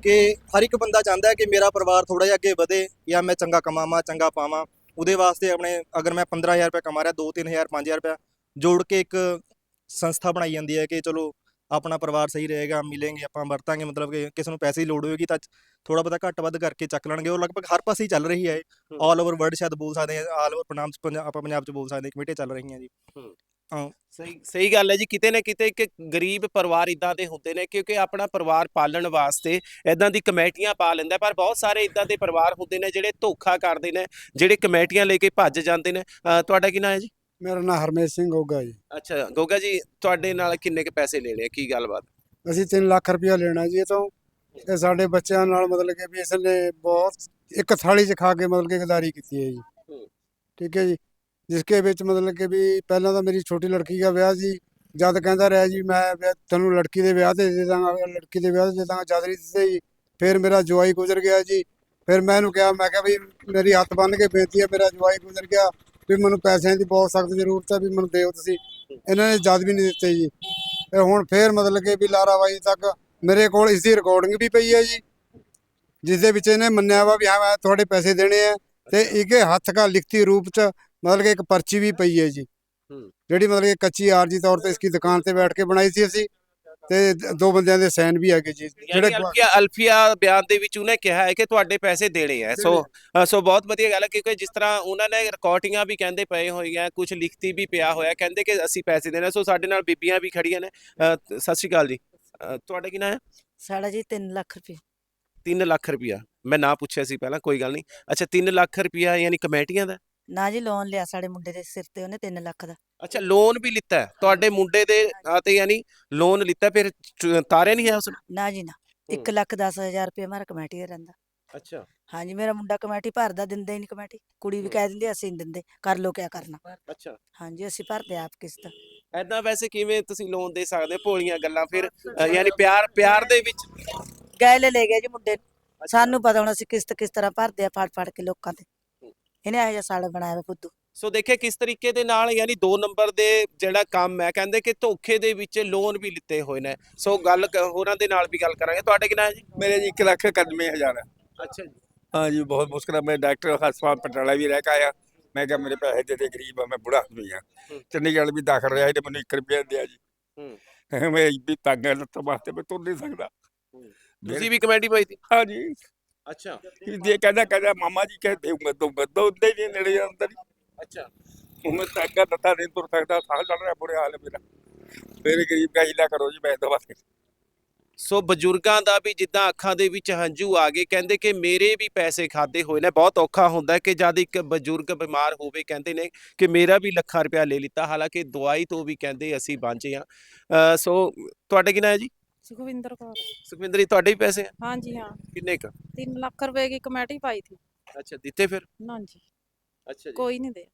ਕਿ ਹਰ ਇੱਕ ਬੰਦਾ ਚਾਹੁੰਦਾ ਹੈ ਕਿ ਮੇਰਾ ਪਰਿਵਾਰ ਥੋੜਾ ਜਿਹਾ ਅੱਗੇ ਵਧੇ ਜਾਂ ਮੈਂ ਚੰਗਾ ਕਮਾਵਾਂ, ਚੰਗਾ ਪਾਵਾਂ। ਉਹਦੇ ਵਾਸਤੇ ਆਪਣੇ ਅਗਰ ਮੈਂ 15000 ਰੁਪਏ ਕਮਾ ਰਿਹਾ 2 3000 5000 ਰੁਪਏ ਜੋੜ ਕੇ ਇੱਕ ਸੰਸਥਾ ਬਣਾਈ ਜਾਂਦੀ ਹੈ ਕਿ ਚਲੋ ਆਪਣਾ ਪਰਿਵਾਰ ਸਹੀ ਰਹੇਗਾ ਮਿਲेंगे ਆਪਾਂ ਵਰਤਾਂਗੇ ਮਤਲਬ ਕਿ ਕਿਸੇ ਨੂੰ ਪੈਸੇ ਦੀ ਲੋੜ ਹੋਏਗੀ ਤਾਂ ਥੋੜਾ ਬਹੁਤਾ ਘੱਟ ਵੱਧ ਕਰਕੇ ਚੱਕ ਲੈਣਗੇ ਉਹ ਲਗਭਗ ਹਰ ਪਾਸੇ ਹੀ ਚੱਲ ਰਹੀ ਹੈ। ਆਲ ਓਵਰ ਵਰਲਡ ਸ਼ਾਇਦ ਬੋਲ ਸਕਦੇ ਹਾਂ ਆਲ ਓਵਰ ਪੰਜਾਬ ਆਪਾਂ ਪੰਜਾਬ ਚ ਬੋਲ ਸਕਦੇ ਕਮੇਟੀਆਂ ਚੱਲ ਰਹੀਆਂ ਜੀ। ਸਹੀ ਸਹੀ ਗੱਲ ਹੈ ਜੀ ਕਿਤੇ ਨਾ ਕਿਤੇ ਇੱਕ ਗਰੀਬ ਪਰਿਵਾਰ ਇਦਾਂ ਦੇ ਹੁੰਦੇ ਨੇ ਕਿਉਂਕਿ ਆਪਣਾ ਪਰਿਵਾਰ ਪਾਲਣ ਵਾਸਤੇ ਇਦਾਂ ਦੀ ਕਮੇਟੀਆਂ ਪਾ ਲੈਂਦਾ ਪਰ ਬਹੁਤ ਸਾਰੇ ਇਦਾਂ ਦੇ ਪਰਿਵਾਰ ਹੁੰਦੇ ਨੇ ਜਿਹੜੇ ਧੋਖਾ ਕਰਦੇ ਨੇ ਜਿਹੜੇ ਕਮੇਟੀਆਂ ਲੈ ਕੇ ਭੱਜ ਜਾਂਦੇ ਨੇ। ਤੁਹਾਡਾ ਕੀ ਨਾਮ ਹੈ ਜੀ? ਮੇਰਾ ਨਾਮ ਹਰਮੇਸ਼ ਸਿੰਘ ਹੋਗਾ ਜੀ। ਅੱਛਾ ਗੋਗਾ ਜੀ ਤੁਹਾਡੇ ਨਾਲ ਕਿੰਨੇ ਕ ਪੈਸੇ ਲੈਣੇ? ਆ ਕੀ ਗੱਲਬਾਤ? ਅਸੀਂ 3 ਲੱਖ ਰੁਪਇਆ ਲੈਣਾ ਜੀ ਇਹ ਤੋਂ। ਇਹ ਸਾਡੇ ਬੱਚਿਆਂ ਨਾਲ ਮਤਲਬ ਕਿ ਵੀ ਇਸ ਨੇ ਬਹੁਤ ਇੱਕ ਥਾਲੀ 'ਚ ਖਾ ਕੇ ਮਤਲਬ ਕਿ ਗਦਾਰੀ ਕੀਤੀ ਹੈ ਜੀ। ਠੀਕ ਹੈ ਜੀ। ਜਿਸਕੇ ਵਿੱਚ ਮਤਲਬ ਕਿ ਵੀ ਪਹਿਲਾਂ ਤਾਂ ਮੇਰੀ ਛੋਟੀ ਲੜਕੀ ਦਾ ਵਿਆਹ ਸੀ। ਜਦ ਕਹਿੰਦਾ ਰਿਹਾ ਜੀ ਮੈਂ ਵਿਆਹ- ਤੈਨੂੰ ਲੜਕੀ ਦੇ ਵਿਆਹ ਤੇ ਦੇ ਦਾਂਗਾ ਲੜਕੀ ਦੇ ਵਿਆਹ ਤੇ ਦੇ ਦਾਂਗਾ ਜਦ ਨਹੀਂ ਦਿੱਤੇ ਜੀ ਫਿਰ ਮੇਰਾ ਜਵਾਈ ਗੁਜ਼ਰ ਗਿਆ ਜੀ। ਫਿਰ ਮੈਂ ਇਹਨੂੰ ਕਿਹਾ ਮੈਂ ਕਿਹਾ ਵੀ ਮੇਰੀ ਹੱਥ ਬੰਨ੍ਹ ਕੇ ਬੇਨਤੀ ਹੈ ਮੇਰਾ ਜਵਾਈ ਗੁਜ਼ਰ ਗਿਆ। ਵੀ ਮੈਨੂੰ ਪੈਸਿਆਂ ਦੀ ਬਹੁਤ ਸਖਤ ਜ਼ਰੂਰਤ ਹੈ ਵੀ ਮੈਨੂੰ ਦਿਓ ਤੁਸੀਂ। ਇਹਨਾਂ ਨੇ ਜਦ ਵੀ ਨਹੀਂ ਦਿੱਤੇ ਜੀ। ਇਹ ਹੁਣ ਫੇਰ ਮਤਲਬ ਕਿ ਵੀ ਲਾਰਾਵਾਈ ਤੱਕ ਮੇਰੇ ਕੋਲ ਇਸ ਦੀ ਰਿਕਾਰਡਿੰਗ ਵੀ ਪਈ ਹੈ ਜੀ। ਜਿਸ ਦੇ ਵਿੱਚ ਇਹਨੇ ਮੰਨਿਆ ਵਾ ਵੀ ਹਾਂ ਮੈਂ ਤੁਹਾਡੇ ਪੈਸੇ ਦੇਣੇ ਆ ਤੇ ਇਹਦੇ ਹੱਥ ਕਾ ਲਿਖਤੀ ਰੂਪ ਚ ਮਤਲਬ ਕਿ ਇੱਕ ਪਰਚੀ ਵੀ ਪਈ ਹੈ ਜੀ। ਜਿਹੜੀ ਮਤਲਬ ਕਿ ਕੱਚੀ ਆਰਜੀ ਤੌਰ ਤੇ ਇਸकी ਦੁਕਾਨ ਤੇ ਬੈਠ ਕੇ ਬਣਾਈ ਸੀ ਅਸੀਂ। ਤੇ ਦ- ਬੰਦਿਆਂ ਦੇ ਸਾਈਨ ਵੀ ਹੈਗੇ ਜੀ ਗਵਾ- ਅਲਫੀਆ ਅਲਫੀਆ ਬਿਆਨ ਦੇ ਵਿੱਚ ਉਹਨੇ ਕਿਹਾ ਹੈ ਕਿ ਤੁਹਾਡੇ ਪੈਸੇ ਦੇਣੇ ਆ। ਸੋ ਸੋ ਬਹੁਤ ਵਧੀਆ ਗੱਲ ਹੈ ਕਿਉਂਕਿ ਜਿਸ ਤਰ੍ਹਾਂ ਉਹਨਾਂ ਨੇ ਰਿਕਾਰਡਿੰਗਾਂ ਵੀ ਕਹਿੰਦੇ ਪਏ ਹੋਈਆਂ ਕੁਝ ਲਿਖਤੀ ਵੀ ਪਿਆ ਹੋਇਆ ਕਹਿੰਦੇ ਕਿ ਅਸੀਂ ਪੈਸੇ ਦੇਣੇ ਸੋ ਸਾਡੇ ਨਾਲ ਬੀਬੀਆਂ ਵੀ ਖੜੀਆਂ ਨੇ। ਸਤਿ ਸ਼੍ਰੀ ਅਕਾਲ ਜੀ। ਤੁਹਾਡਾ ਕੀ ਨਾਮ ਹੈ? ਸਾਡਾ ਜੀ 3 ਲੱਖ ਰੁਪਏ 3 ਲੱਖ ਰੁਪਇਆ। ਮੈਂ ਨਾ ਪੁੱਛਿਆ ਸੀ ਪਹਿਲਾਂ ਕੋਈ ਗੱਲ ਨਹੀਂ। ਅੱਛਾ 3 ਲੱਖ ਰੁਪਇਆ ਯਾਨੀ ਕਮੇਟੀਆਂ ਦਾ? ਨਾ ਜੀ ਲੋਨ ਲਿਆ ਸਾਡੇ ਮੁੰਡੇ ਦੇ ਸਿਰ ਤੇ ਉਹਨੇ 3 ਲੱਖ ਦਾ। ਅੱਛਾ ਲੋਨ ਵੀ ਲਿੱਤਾ ਹੈ। ਤੁਹਾਡੇ ਮੁੰਡੇ ਦੇ ਨਾਂ ਤੇ ਯਾਨੀ ਲੋਨ ਲਿੱਤਾ ਫਿਰ ਚ- ਤਾਰਿਆ ਨਹੀਂ ਹੈ ਉਸ ਨਾ? ਜੀ ਨਾ 1 ਲੱਖ 10000 ਰੁਪਏ ਮਾਰਾ ਕਮੇਟੀ ਦਾ ਰਹਿੰਦਾ। ਅੱਛਾ। ਹਾਂਜੀ ਮੇਰਾ ਮੁੰਡਾ ਕਮੇਟੀ ਭਰਦਾ ਦਿੰਦਾ ਹੀ ਨਹੀਂ ਕਮੇਟੀ। ਕੁੜੀ ਵੀ ਕਹਿ ਦਿੰਦੀ ਅਸੀਂ ਨਹੀਂ ਦਿੰਦੇ ਕਰ ਲੋ ਕਿਆ ਕਰਨਾ। ਅੱਛਾ। ਹਾਂਜੀ ਅਸੀਂ ਭਰਦੇ ਆਪ ਕਿਸ਼ਤ। ਐਦਾਂ ਵੈਸੇ ਕਿਵੇਂ ਤੁਸੀਂ ਲੋਨ ਦੇ ਸਕਦੇ ਹੋ? ਭੋਲੀਆਂ ਗੱਲਾਂ? ਫਿਰ ਅ, ਯਾਨੀ ਪਿਆਰ ਪਿਆਰ ਦੇ ਵਿੱਚ ਗਏ ਲੈ ਲੈ ਗਿਆ ਜੀ ਮੁੰਡੇ ਨੂੰ। ਸਾਨੂੰ ਪਤਾ ਹੁਣ ਅਸੀਂ ਕਿਸ਼ਤ ਕਿਸ ਤਰ੍ਹਾਂ ਭਰਦੇ ਆ ਫੜ ਫੜ ਕੇ ਲੋਕਾਂ ਤੇ। ਇਹਨੇ ਇਹੋ ਜਿਹਾ ਸਾਲ ਬਣਾਇਆ ਵਾ ਫੁੱਦੂ ਸੋ ਦੇਖਿਆ ਕਿਸ ਤਰੀਕੇ ਦੇ ਨਾਲ ਯਾਨੀ 2 ਨੰਬਰ ਦੇ ਜਿਹੜਾ ਕੰਮ ਹੈ ਕਹਿੰਦੇ ਕਿ ਧੋਖੇ ਦੇ ਵਿੱਚ ਲੋਨ ਵੀ ਲਿੱਤੇ ਹੋਏ ਨੇ ਸੋ ਗੱਲ ਕ- ਹੋਰਾਂ ਦੇ ਨਾਲ ਵੀ ਗੱਲ ਕਰਾਂਗੇ ਤੁਹਾਡੇ ਕਿੰਨਾ ਹੈ ਜੀ मेरे जी एक लाख इक्यानवे हजार है ਅੱਛਾ ਜੀ हाँ जी बहुत मुश्किल है मैं डॉक्टर अस्पताल पटाला भी रह के आया मैं क्या मेरे पैसे दे दे गरीब है मैं बुढ़ा आदमी हाँ हम्म। चंडीगढ़ भी दाखिल रहा है मैंने एक रुपया दिया जी हम्म। मैं भी तंग है लत्तों वास्ते मैं तुर नहीं सकता ਤੁਸੀਂ ਵੀ ਕਮੇਟੀ ਪਾਈ ਸੀ हाँ जी ਅੱਛਾ ये कहना कहना मामा जी कहते दूंगा दूंगा दो दे नहीं नेड़े अंदर ही ਅੱਛਾ। ਹੁਣ ਮੈਂ ਤਾਂ ਅੱਗਾ ਨਹੀਂ ਤੁਰ ਸਕਦਾ ਸਾਹ ਚੜ ਰਿਹਾ ਬੁਰੇ ਹਾਲ ਮੇਰਾ। ਮੇਰੇ ਗਰੀਬ ਦਾ ਹੀਲਾ ਕਰੋ ਜੀ ਮੈਂ ਦਵਾ ਕੇ ਸੋ ਬਜ਼ੁਰਗਾਂ ਦਾ ਵੀ ਜਿੱਦਾਂ ਅੱਖਾਂ ਦੇ ਵਿੱਚ ਹੰਝੂ ਆ ਗਏ ਕਹਿੰਦੇ ਕਿ ਮੇਰੇ ਵੀ ਪੈਸੇ ਖਾਦੇ ਹੋਏ ਨੇ ਬਹੁਤ ਔਖਾ ਹੁੰਦਾ ਕਿ ਜਦ ਇੱਕ ਬਜ਼ੁਰਗ ਬਿਮਾਰ ਹੋਵੇ ਕਹਿੰਦੇ ਨੇ ਕਿ ਮੇਰਾ ਵੀ ਲੱਖਾਂ ਰੁਪਇਆ ਲੈ ਲਿੱਤਾ ਹਾਲਾਂਕਿ ਦਵਾਈ ਤੋਂ ਵੀ ਕਹਿੰਦੇ ਅਸੀਂ ਬਾਂਝੇ ਆ ਸੋ ਤੁਹਾਡੇ ਕੀ ਹੈ ਜੀ? ਸੁਖਵਿੰਦਰ ਕੌਰ। ਸੁਖਵਿੰਦਰ ਜੀ ਤੁਹਾਡੇ ਪੈਸੇ ਆ? ਹਾਂਜੀ ਹਾਂ। ਕਿੰਨੇ ਕ? 3 ਲੱਖ ਰੁਪਏ ਦੀ ਕਮੇਟੀ ਪਾਈ ਸੀ। ਅੱਛਾ ਦਿੱਤੇ ਫਿਰ? ਨਾ ਜੀ ਅੱਛਾ ਜੀ। ਕੋਈ ਨਹੀਂ ਦੇ।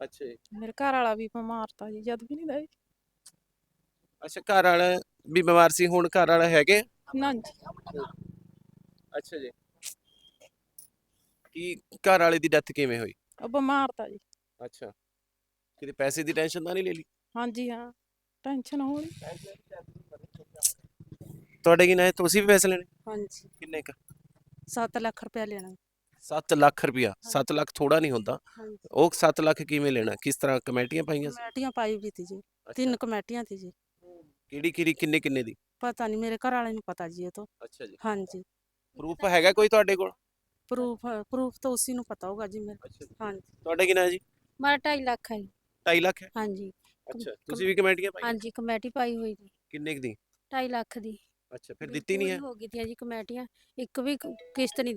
ਅੱਛਾ ਜੀ। ਮੇਰੇ ਘਰ ਵਾਲਾ ਵੀ ਬਿਮਾਰ ਜੀ ਜਦ ਵੀ ਨਹੀਂ ਦੇ। ਅੱਛਾ ਘਰ ਵਾਲਾ ਵੀ ਬਿਮਾਰ ਸੀ ਹੁਣ ਘਰ ਵਾਲਾ ਹੈਗੇ? ਨਾ ਜੀ। ਅੱਛਾ ਜੀ। ਕੀ ਘਰ ਵਾਲੇ ਦੀ ਡੈਥ ਕਿਵੇਂ ਹੋਈ? ਉਹ ਬਿਮਾਰ ਜੀ। ਅੱਛਾ। ਕਿਤੇ ਪੈਸੇ ਦੀ ਟੈਨਸ਼ਨ ਤਾਂ ਨਹੀਂ ਲੈ ਲਈ? ਹਾਂਜੀ ਹਾਂ। ਟੈਨਸ਼ਨ ਹੋਣੀ। ਤੁਹਾਡੇ ਕੀ ਨਾ ਤੁਸੀਂ ਵੀ ਪੈਸੇ ਲੈਣੇ? ਹਾਂਜੀ। ਕਿੰਨੇ ਕ? 7 ਲੱਖ ਰੁਪਇਆ ਲੈਣਾ। 7 ਲੱਖ ਰੁਪਇਆ 7 ਲੱਖ ਥੋੜਾ ਨਹੀਂ ਹੁੰਦਾ। ਉਹ 7 ਲੱਖ ਕਿਵੇਂ ਲੈਣਾ? ਕਿਸ ਤਰ੍ਹਾਂ ਕਮੇਟੀਆਂ ਪਾਈਆਂ ਕਮੇਟੀਆਂ ਪਾਈ ਵੀ ਤੀ ਜੀ ਤਿੰਨ ਕਮੇਟੀਆਂ ਤੀ ਜੀ। ਕਿਹੜੀ ਕਿਹੜੀ ਕਿੰਨੇ ਕਿੰਨੇ ਦੀ? ਪਤਾ ਨਹੀਂ ਮੇਰੇ ਘਰ ਵਾਲੇ ਨੂੰ ਪਤਾ ਜੀ ਇਹ ਤੋਂ। ਅੱਛਾ ਜੀ। ਹਾਂਜੀ। ਪ੍ਰੂਫ ਹੈਗਾ ਕੋਈ ਤੁਹਾਡੇ ਕੋਲ? ਪ੍ਰੂਫ ਪ੍ਰੂਫ ਤਾਂ ਉਸੇ ਨੂੰ ਪਤਾ ਹੋਗਾ ਜੀ ਮੇਰੇ ਹਾਂਜੀ। ਤੁਹਾਡੇ ਕਿੰਨਾ ਜੀ? ਮਾਰਾ 2.5 ਲੱਖ ਹੈ ਜੀ। 2.5 ਲੱਖ ਹੈ? ਹਾਂਜੀ। ਅੱਛਾ ਤੁਸੀਂ ਵੀ ਕਮੇਟੀਆਂ ਪਾਈਆਂ? ਹਾਂਜੀ ਕਮੇਟੀ ਪਾਈ ਹੋਈ ਜੀ। ਕਿੰਨੇ ਦੀ? 2.5 ਲੱਖ ਦੀ। ਅੱਛਾ ਫਿਰ ਦਿੱਤੀ ਨਹੀਂ ਹੈ? ਬਿਲਕੁਲ ਹੋ ਗਈ ਤੀ ਜੀ ਕਮੇਟੀਆਂ। ਇੱਕ ਵੀ ਕ- ਕਿਸ਼ਤ ਨਹੀਂ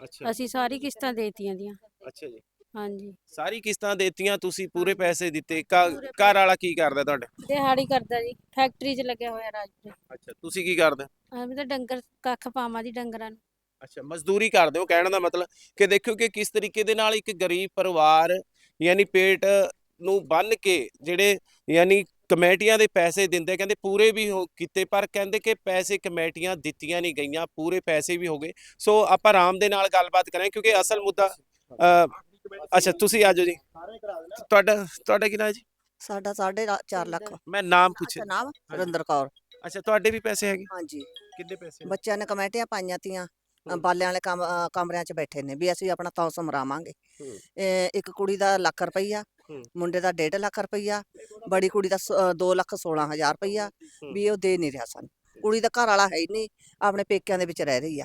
ਅੱਛਾ ਅਸੀਂ ਸਾਰੀ ਕਿਸ਼ਤਾਂ ਦੇਤੀਆਂ ਦੀਆਂ। ਅੱਛਾ ਜੀ। ਹਾਂਜੀ। ਸਾਰੀ ਕਿਸ਼ਤਾਂ ਦੇਤੀਆਂ ਤੁਸੀਂ ਪੂਰੇ ਪੈਸੇ ਦਿੱਤੇ। ਘਰ ਵਾਲਾ ਕੀ ਕਰਦਾ ਤੁਹਾਡੇ? ਦਿਹਾੜੀ ਕਰਦਾ ਜੀ ਫੈਕਟਰੀ 'ਚ ਲੱਗਿਆ ਹੋਇਆ ਰਾਜਪੁਰ ਅੱਛਾ ਤੁਸੀਂ ਕੀ ਕਰਦੇ? ਐਵੇਂ ਤਾਂ ਡੰਗਰ ਕੱਖ ਪਾਵਾਂ ਜੀ ਡੰਗਰਾਂ ਨੂੰ। ਅੱਛਾ ਮਜ਼ਦੂਰੀ ਕਰਦੇ ਹੋ ਕਹਿਣ ਦਾ ਮਤਲਬ ਕਿ ਦੇਖੋ ਕਿ ਕਿਸ ਤਰੀਕੇ ਦੇ ਨਾਲ ਇੱਕ ਗਰੀਬ ਪਰਿਵਾਰ ਯਾਨੀ ਪੇਟ ਨੂੰ ਬੰਨ ਕੇ ਜਿਹੜੇ ਯਾਨੀ ਕਮੇਟੀਆਂ ਦੇ ਪੈਸੇ ਦਿੰਦੇ ਕਹਿੰਦੇ ਪੂਰੇ ਵੀ ਹੋ ਕੀਤੇ ਪਰ ਕਹਿੰਦੇ ਕਿ ਪੈਸੇ ਕਮੇਟੀਆਂ ਦਿੱਤੀਆਂ ਨਹੀਂ ਗਈਆਂ ਪੂਰੇ ਪੈਸੇ ਵੀ ਹੋ ਗਏ। ਸੋ ਆਪਾਂ ਆਰਾਮ ਦੇ ਨਾਲ ਗੱਲਬਾਤ ਕਰਾਂਗੇ ਕਿਉਂਕਿ ਅਸਲ ਮੁੱਦਾ ਅ, ਅੱਛਾ ਤੁਸੀਂ ਆਜੋ ਜੀ। ਤੁਹਾਡਾ ਤੁਹਾਡਾ ਕੀ ਨਾਮ ਜੀ? ਸਾਡਾ 4.5 ਲੱਖ। ਮੈਂ ਨਾਮ ਪੁੱਛਿਆ ਨਾਮ? ਰਿੰਦਰ ਕੌਰ। ਅੱਛਾ ਤੁਹਾਡੇ ਵੀ ਪੈਸੇ ਹੈਗੇ? ਹਾਂਜੀ। ਕਿੰਨੇ ਪੈਸੇ ਬੱਚਿਆਂ ਨੇ ਕਮੇਟੀਆਂ ਪਾਈਆਂ ਤੀਆਂ। ਅ। ਬਾਲਿਆਂ ਵਾਲੇ ਕਮ- ਅ, ਕਮਰਿਆਂ 'ਚ ਬੈਠੇ ਨੇ ਵੀ ਅਸੀਂ ਆਪਣਾ ਤੌਸ ਮਰਾਵਾਂਗੇ ਹੂੰ। ਇਹ ਇੱਕ ਕੁੜੀ ਦਾ ਲੱਖ ਰੁਪਈਆ ਹੂੰ। ਮੁੰਡੇ ਦਾ 1.5 ਲੱਖ ਰੁਪਈਆ ਬੜੀ ਕੁੜੀ ਦਾ 2 ਲੱਖ 16 ਹਜ਼ਾਰ ਰੁਪਈਆ ਹੂੰ। ਵੀ ਉਹ ਦੇ ਨਹੀਂ ਰਿਹਾ ਸਾਨੂੰ। ਕੁੜੀ ਦਾ ਘਰ ਵਾਲਾ ਹੈ ਹੀ ਨਹੀਂ ਆਪਣੇ ਪੇਕਿਆਂ ਦੇ ਵਿੱਚ ਰਹਿ ਰਹੀ ਆ।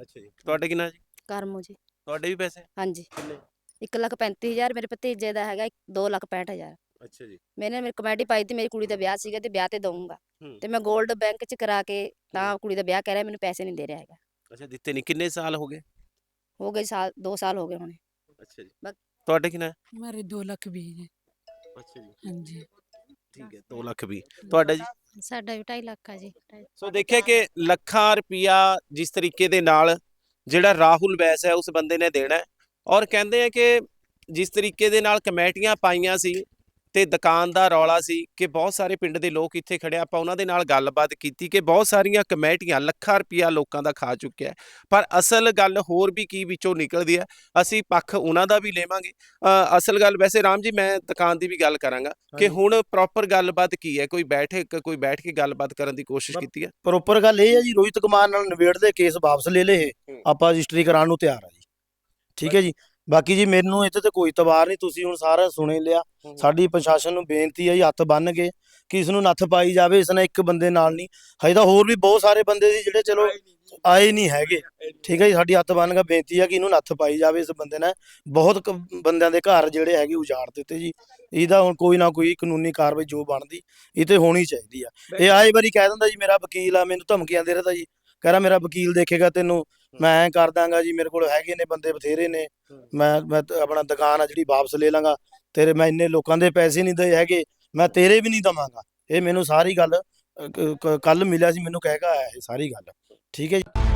ਅੱਛਾ ਜੀ। ਤੁਹਾਡੇ ਕਿੰਨਾ ਜੀ? ਕਰਮੋ ਜੀ। ਤੁਹਾਡੇ ਵੀ ਪੈਸੇ? ਹਾਂਜੀ। ਕਿੰਨੇ? 1 ਲੱਖ 35000 ਮੇਰੇ ਭਤੀਜੇ ਦਾ ਹੈਗਾ 2 ਲੱਖ 65000 ਅੱਛਾ ਜੀ। ਮੈਨੇ ਮੇਰੀ ਕਮੇਟੀ ਪਾਈ ਤੀ ਮੇਰੀ ਕੁੜੀ ਦਾ ਵਿਆਹ ਸੀਗਾ ਤੇ ਵਿਆਹ ਤੇ ਦਊਂਗਾ। ਹੂੰ। ਤੇ ਮੈਂ 골ਡ ਬੈਂਕ 'ਚ ਕਰਾ ਕੇ ਤਾਂ ਕੁੜੀ ਦਾ ਵਿਆਹ ਕਹਿ ਰਿਹਾ ਮੈਨੂੰ ਪੈਸੇ ਨਹੀਂ ਦੇ ਰਿਹਾ ਹੈਗਾ। ਅੱਛਾ ਦਿੱਤੇ ਨਹੀਂ ਕਿੰਨੇ ਸਾਲ ਹੋ ਗਏ? ਹੋ ਗਏ ਸਾਲ 2 ਸਾਲ ਹੋ ਗਏ ਹੁਣੇ। ਅੱਛਾ ਜੀ। ਬਸ। ਤੁਹਾਡੇ ਕਿੰਨਾ ਮੇਰੇ 2 ਲੱਖ ਵੀ ਜੀ ਅੱਛਾ ਜੀ। ਹਾਂਜੀ। ਠੀਕ ਹੈ 2 ਲੱਖ ਵੀ ਤੁਹਾਡਾ ਜੀ? ਸਾਡਾ ਵੀ 2.5 ਲੱਖ ਆ ਜੀ। ਸੋ ਦੇਖਿਆ ਕਿ ਲੱਖਾਂ ਰੁਪਿਆ ਜਿਸ ਤਰੀਕੇ ਦੇ ਨਾਲ ਜਿਹੜਾ ਰਾਹੁਲ ਵੈਸ ਹੈ ਉਸ ਬੰਦੇ ਨੇ ਦੇਣਾ ਹੈ। ਔਰ ਕਹਿੰਦੇ ਆ ਕਿ ਜਿਸ ਤਰੀਕੇ ਦੇ ਨਾਲ ਕਮੇਟੀਆਂ ਪਾਈਆਂ ਸੀ ਤੇ ਦੁਕਾਨ ਦਾ ਰੌਲਾ ਸੀ ਕਿ ਬਹੁਤ ਸਾਰੇ ਪਿੰਡ ਦੇ ਲੋਕ ਇੱਥੇ ਖੜੇ ਆਪਾਂ ਉਹਨਾਂ ਦੇ ਨਾਲ ਗੱਲਬਾਤ ਕੀਤੀ ਕਿ ਬਹੁਤ ਸਾਰੀਆਂ ਕਮੇਟੀਆਂ ਲੱਖਾਂ ਰੁਪਿਆ ਲੋਕਾਂ ਦਾ ਖਾ ਚੁੱਕਿਆ। ਪਰ ਅਸਲ ਗੱਲ ਹੋਰ ਵੀ ਕੀ ਵਿੱਚੋਂ ਨਿਕਲਦੀ ਹੈ ਅਸੀਂ ਪੱਖ ਉਹਨਾਂ ਦਾ ਵੀ ਲੇਵਾਂਗੇ। ਅਸਲ ਗੱਲ ਵੈਸੇ ਰਾਮ ਜੀ ਮੈਂ ਦੁਕਾਨ ਦੀ ਵੀ ਗੱਲ ਕਰਾਂਗਾ ਕਿ। ਹੁਣ ਪ੍ਰੋਪਰ ਗੱਲਬਾਤ ਕੀ ਹੈ? ਕੋਈ ਬੈਠੇ ਕੋਈ ਬੈਠ ਕੇ ਗੱਲਬਾਤ ਕਰਨ ਦੀ ਕੋਸ਼ਿਸ਼ ਕੀਤੀ ਹੈ? ਪ੍ਰੋਪਰ ਗੱਲ ਇਹ ਹੈ ਜੀ ਰੋਹਿਤ ਕੁਮਾਰ ਨਾਲ ਨਿਬੇੜਦੇ ਕੇਸ ਵਾਪਸ ਲੈ ਲਏ। ਆਪਾਂ ਰਜਿਸਟਰੀ ਕਰਾਉਣ ਨੂੰ ਤਿਆਰ ਆ ਜੀ। ਠੀਕ ਹੈ ਜੀ। ਬਾਕੀ ਜੀ ਮੈਨੂੰ ਇੱਥੇ ਤੇ ਕੋਈ ਤਵਾਰ ਨਹੀਂ ਤੁਸੀਂ ਹੁਣ ਸਾਰਾ ਸੁਣੇ ਲਿਆ। ਸਾਡੀ ਪ੍ਰਸ਼ਾਸਨ ਨੂੰ ਬੇਨਤੀ ਹੈ ਜੀ ਹੱਥ ਬੰਨ ਕੇ ਕਿ ਇਸ ਨੂੰ ਨੱਥ ਪਾਈ ਜਾਵੇ ਇਸ ਨੇ ਇੱਕ ਬੰਦੇ ਨਾਲ ਨਹੀਂ। ਹਜੇ ਤਾਂ ਹੋਰ ਵੀ ਬਹੁਤ ਸਾਰੇ ਬੰਦੇ ਸੀ ਜਿਹੜੇ ਚਲੋ ਆਏ ਨਹੀਂ ਹੈਗੇ। ਠੀਕ ਹੈ ਜੀ ਸਾਡੀ ਹੱਥ ਬੰਨ ਕੇ ਬੇਨਤੀ ਹੈ ਕਿ ਇਹਨੂੰ ਨੱਥ ਪਾਈ ਜਾਵੇ ਇਸ ਬੰਦੇ ਨੇ ਬਹੁਤ ਬੰਦਿਆਂ ਦੇ ਘਰ ਜਿਹੜੇ ਹੈਗੇ ਉਜਾੜ ਦਿੱਤੇ ਜੀ। ਇਹਦਾ ਹੁਣ ਕੋਈ ਨਾ ਕੋਈ ਕਾਨੂੰਨੀ ਕਾਰਵਾਈ ਜੋ ਬਣਦੀ ਇਹ ਤੇ ਹੋਣੀ ਚਾਹੀਦੀ ਆ। ਇਹ ਆਏ ਵਾਰੀ ਕਹਿ ਦਿੰਦਾ ਜੀ ਮੇਰਾ ਵਕੀਲ ਆ ਮੈਨੂੰ ਧਮਕੀਆਂ ਦੇ ਰਿਹਾ ਜੀ। ਕਹਿ ਰਿਹਾ ਮੇਰਾ ਵਕੀਲ ਦੇਖੇਗਾ ਤੈਨੂੰ ਮੈਂ ਐਂ ਕਰ ਦਾਂਗਾ ਜੀ, ਮੇਰੇ ਕੋਲ ਹੈਗੇ ਨੇ ਬੰਦੇ ਬਥੇਰੇ ਨੇ। ਮੈਂ ਮੈਂ ਆਪਣਾ ਦੁਕਾਨ ਆ ਜਿਹੜੀ ਵਾਪਸ ਲੈ ਲਾਂਗਾ। ਤੇਰੇ, ਮੈਂ ਇੰਨੇ ਲੋਕਾਂ ਦੇ ਪੈਸੇ ਨਹੀਂ ਦੇ ਹੈਗੇ, ਮੈਂ ਤੇਰੇ ਵੀ ਨਹੀਂ ਦਵਾਂਗਾ। ਇਹ ਮੈਨੂੰ ਸਾਰੀ ਗੱਲ ਕੱਲ ਮਿਲਿਆ ਸੀ, ਮੈਨੂੰ ਕਹਿ ਕੇ ਆਇਆ ਇਹ ਸਾਰੀ ਗੱਲ। ਠੀਕ ਹੈ ਜੀ।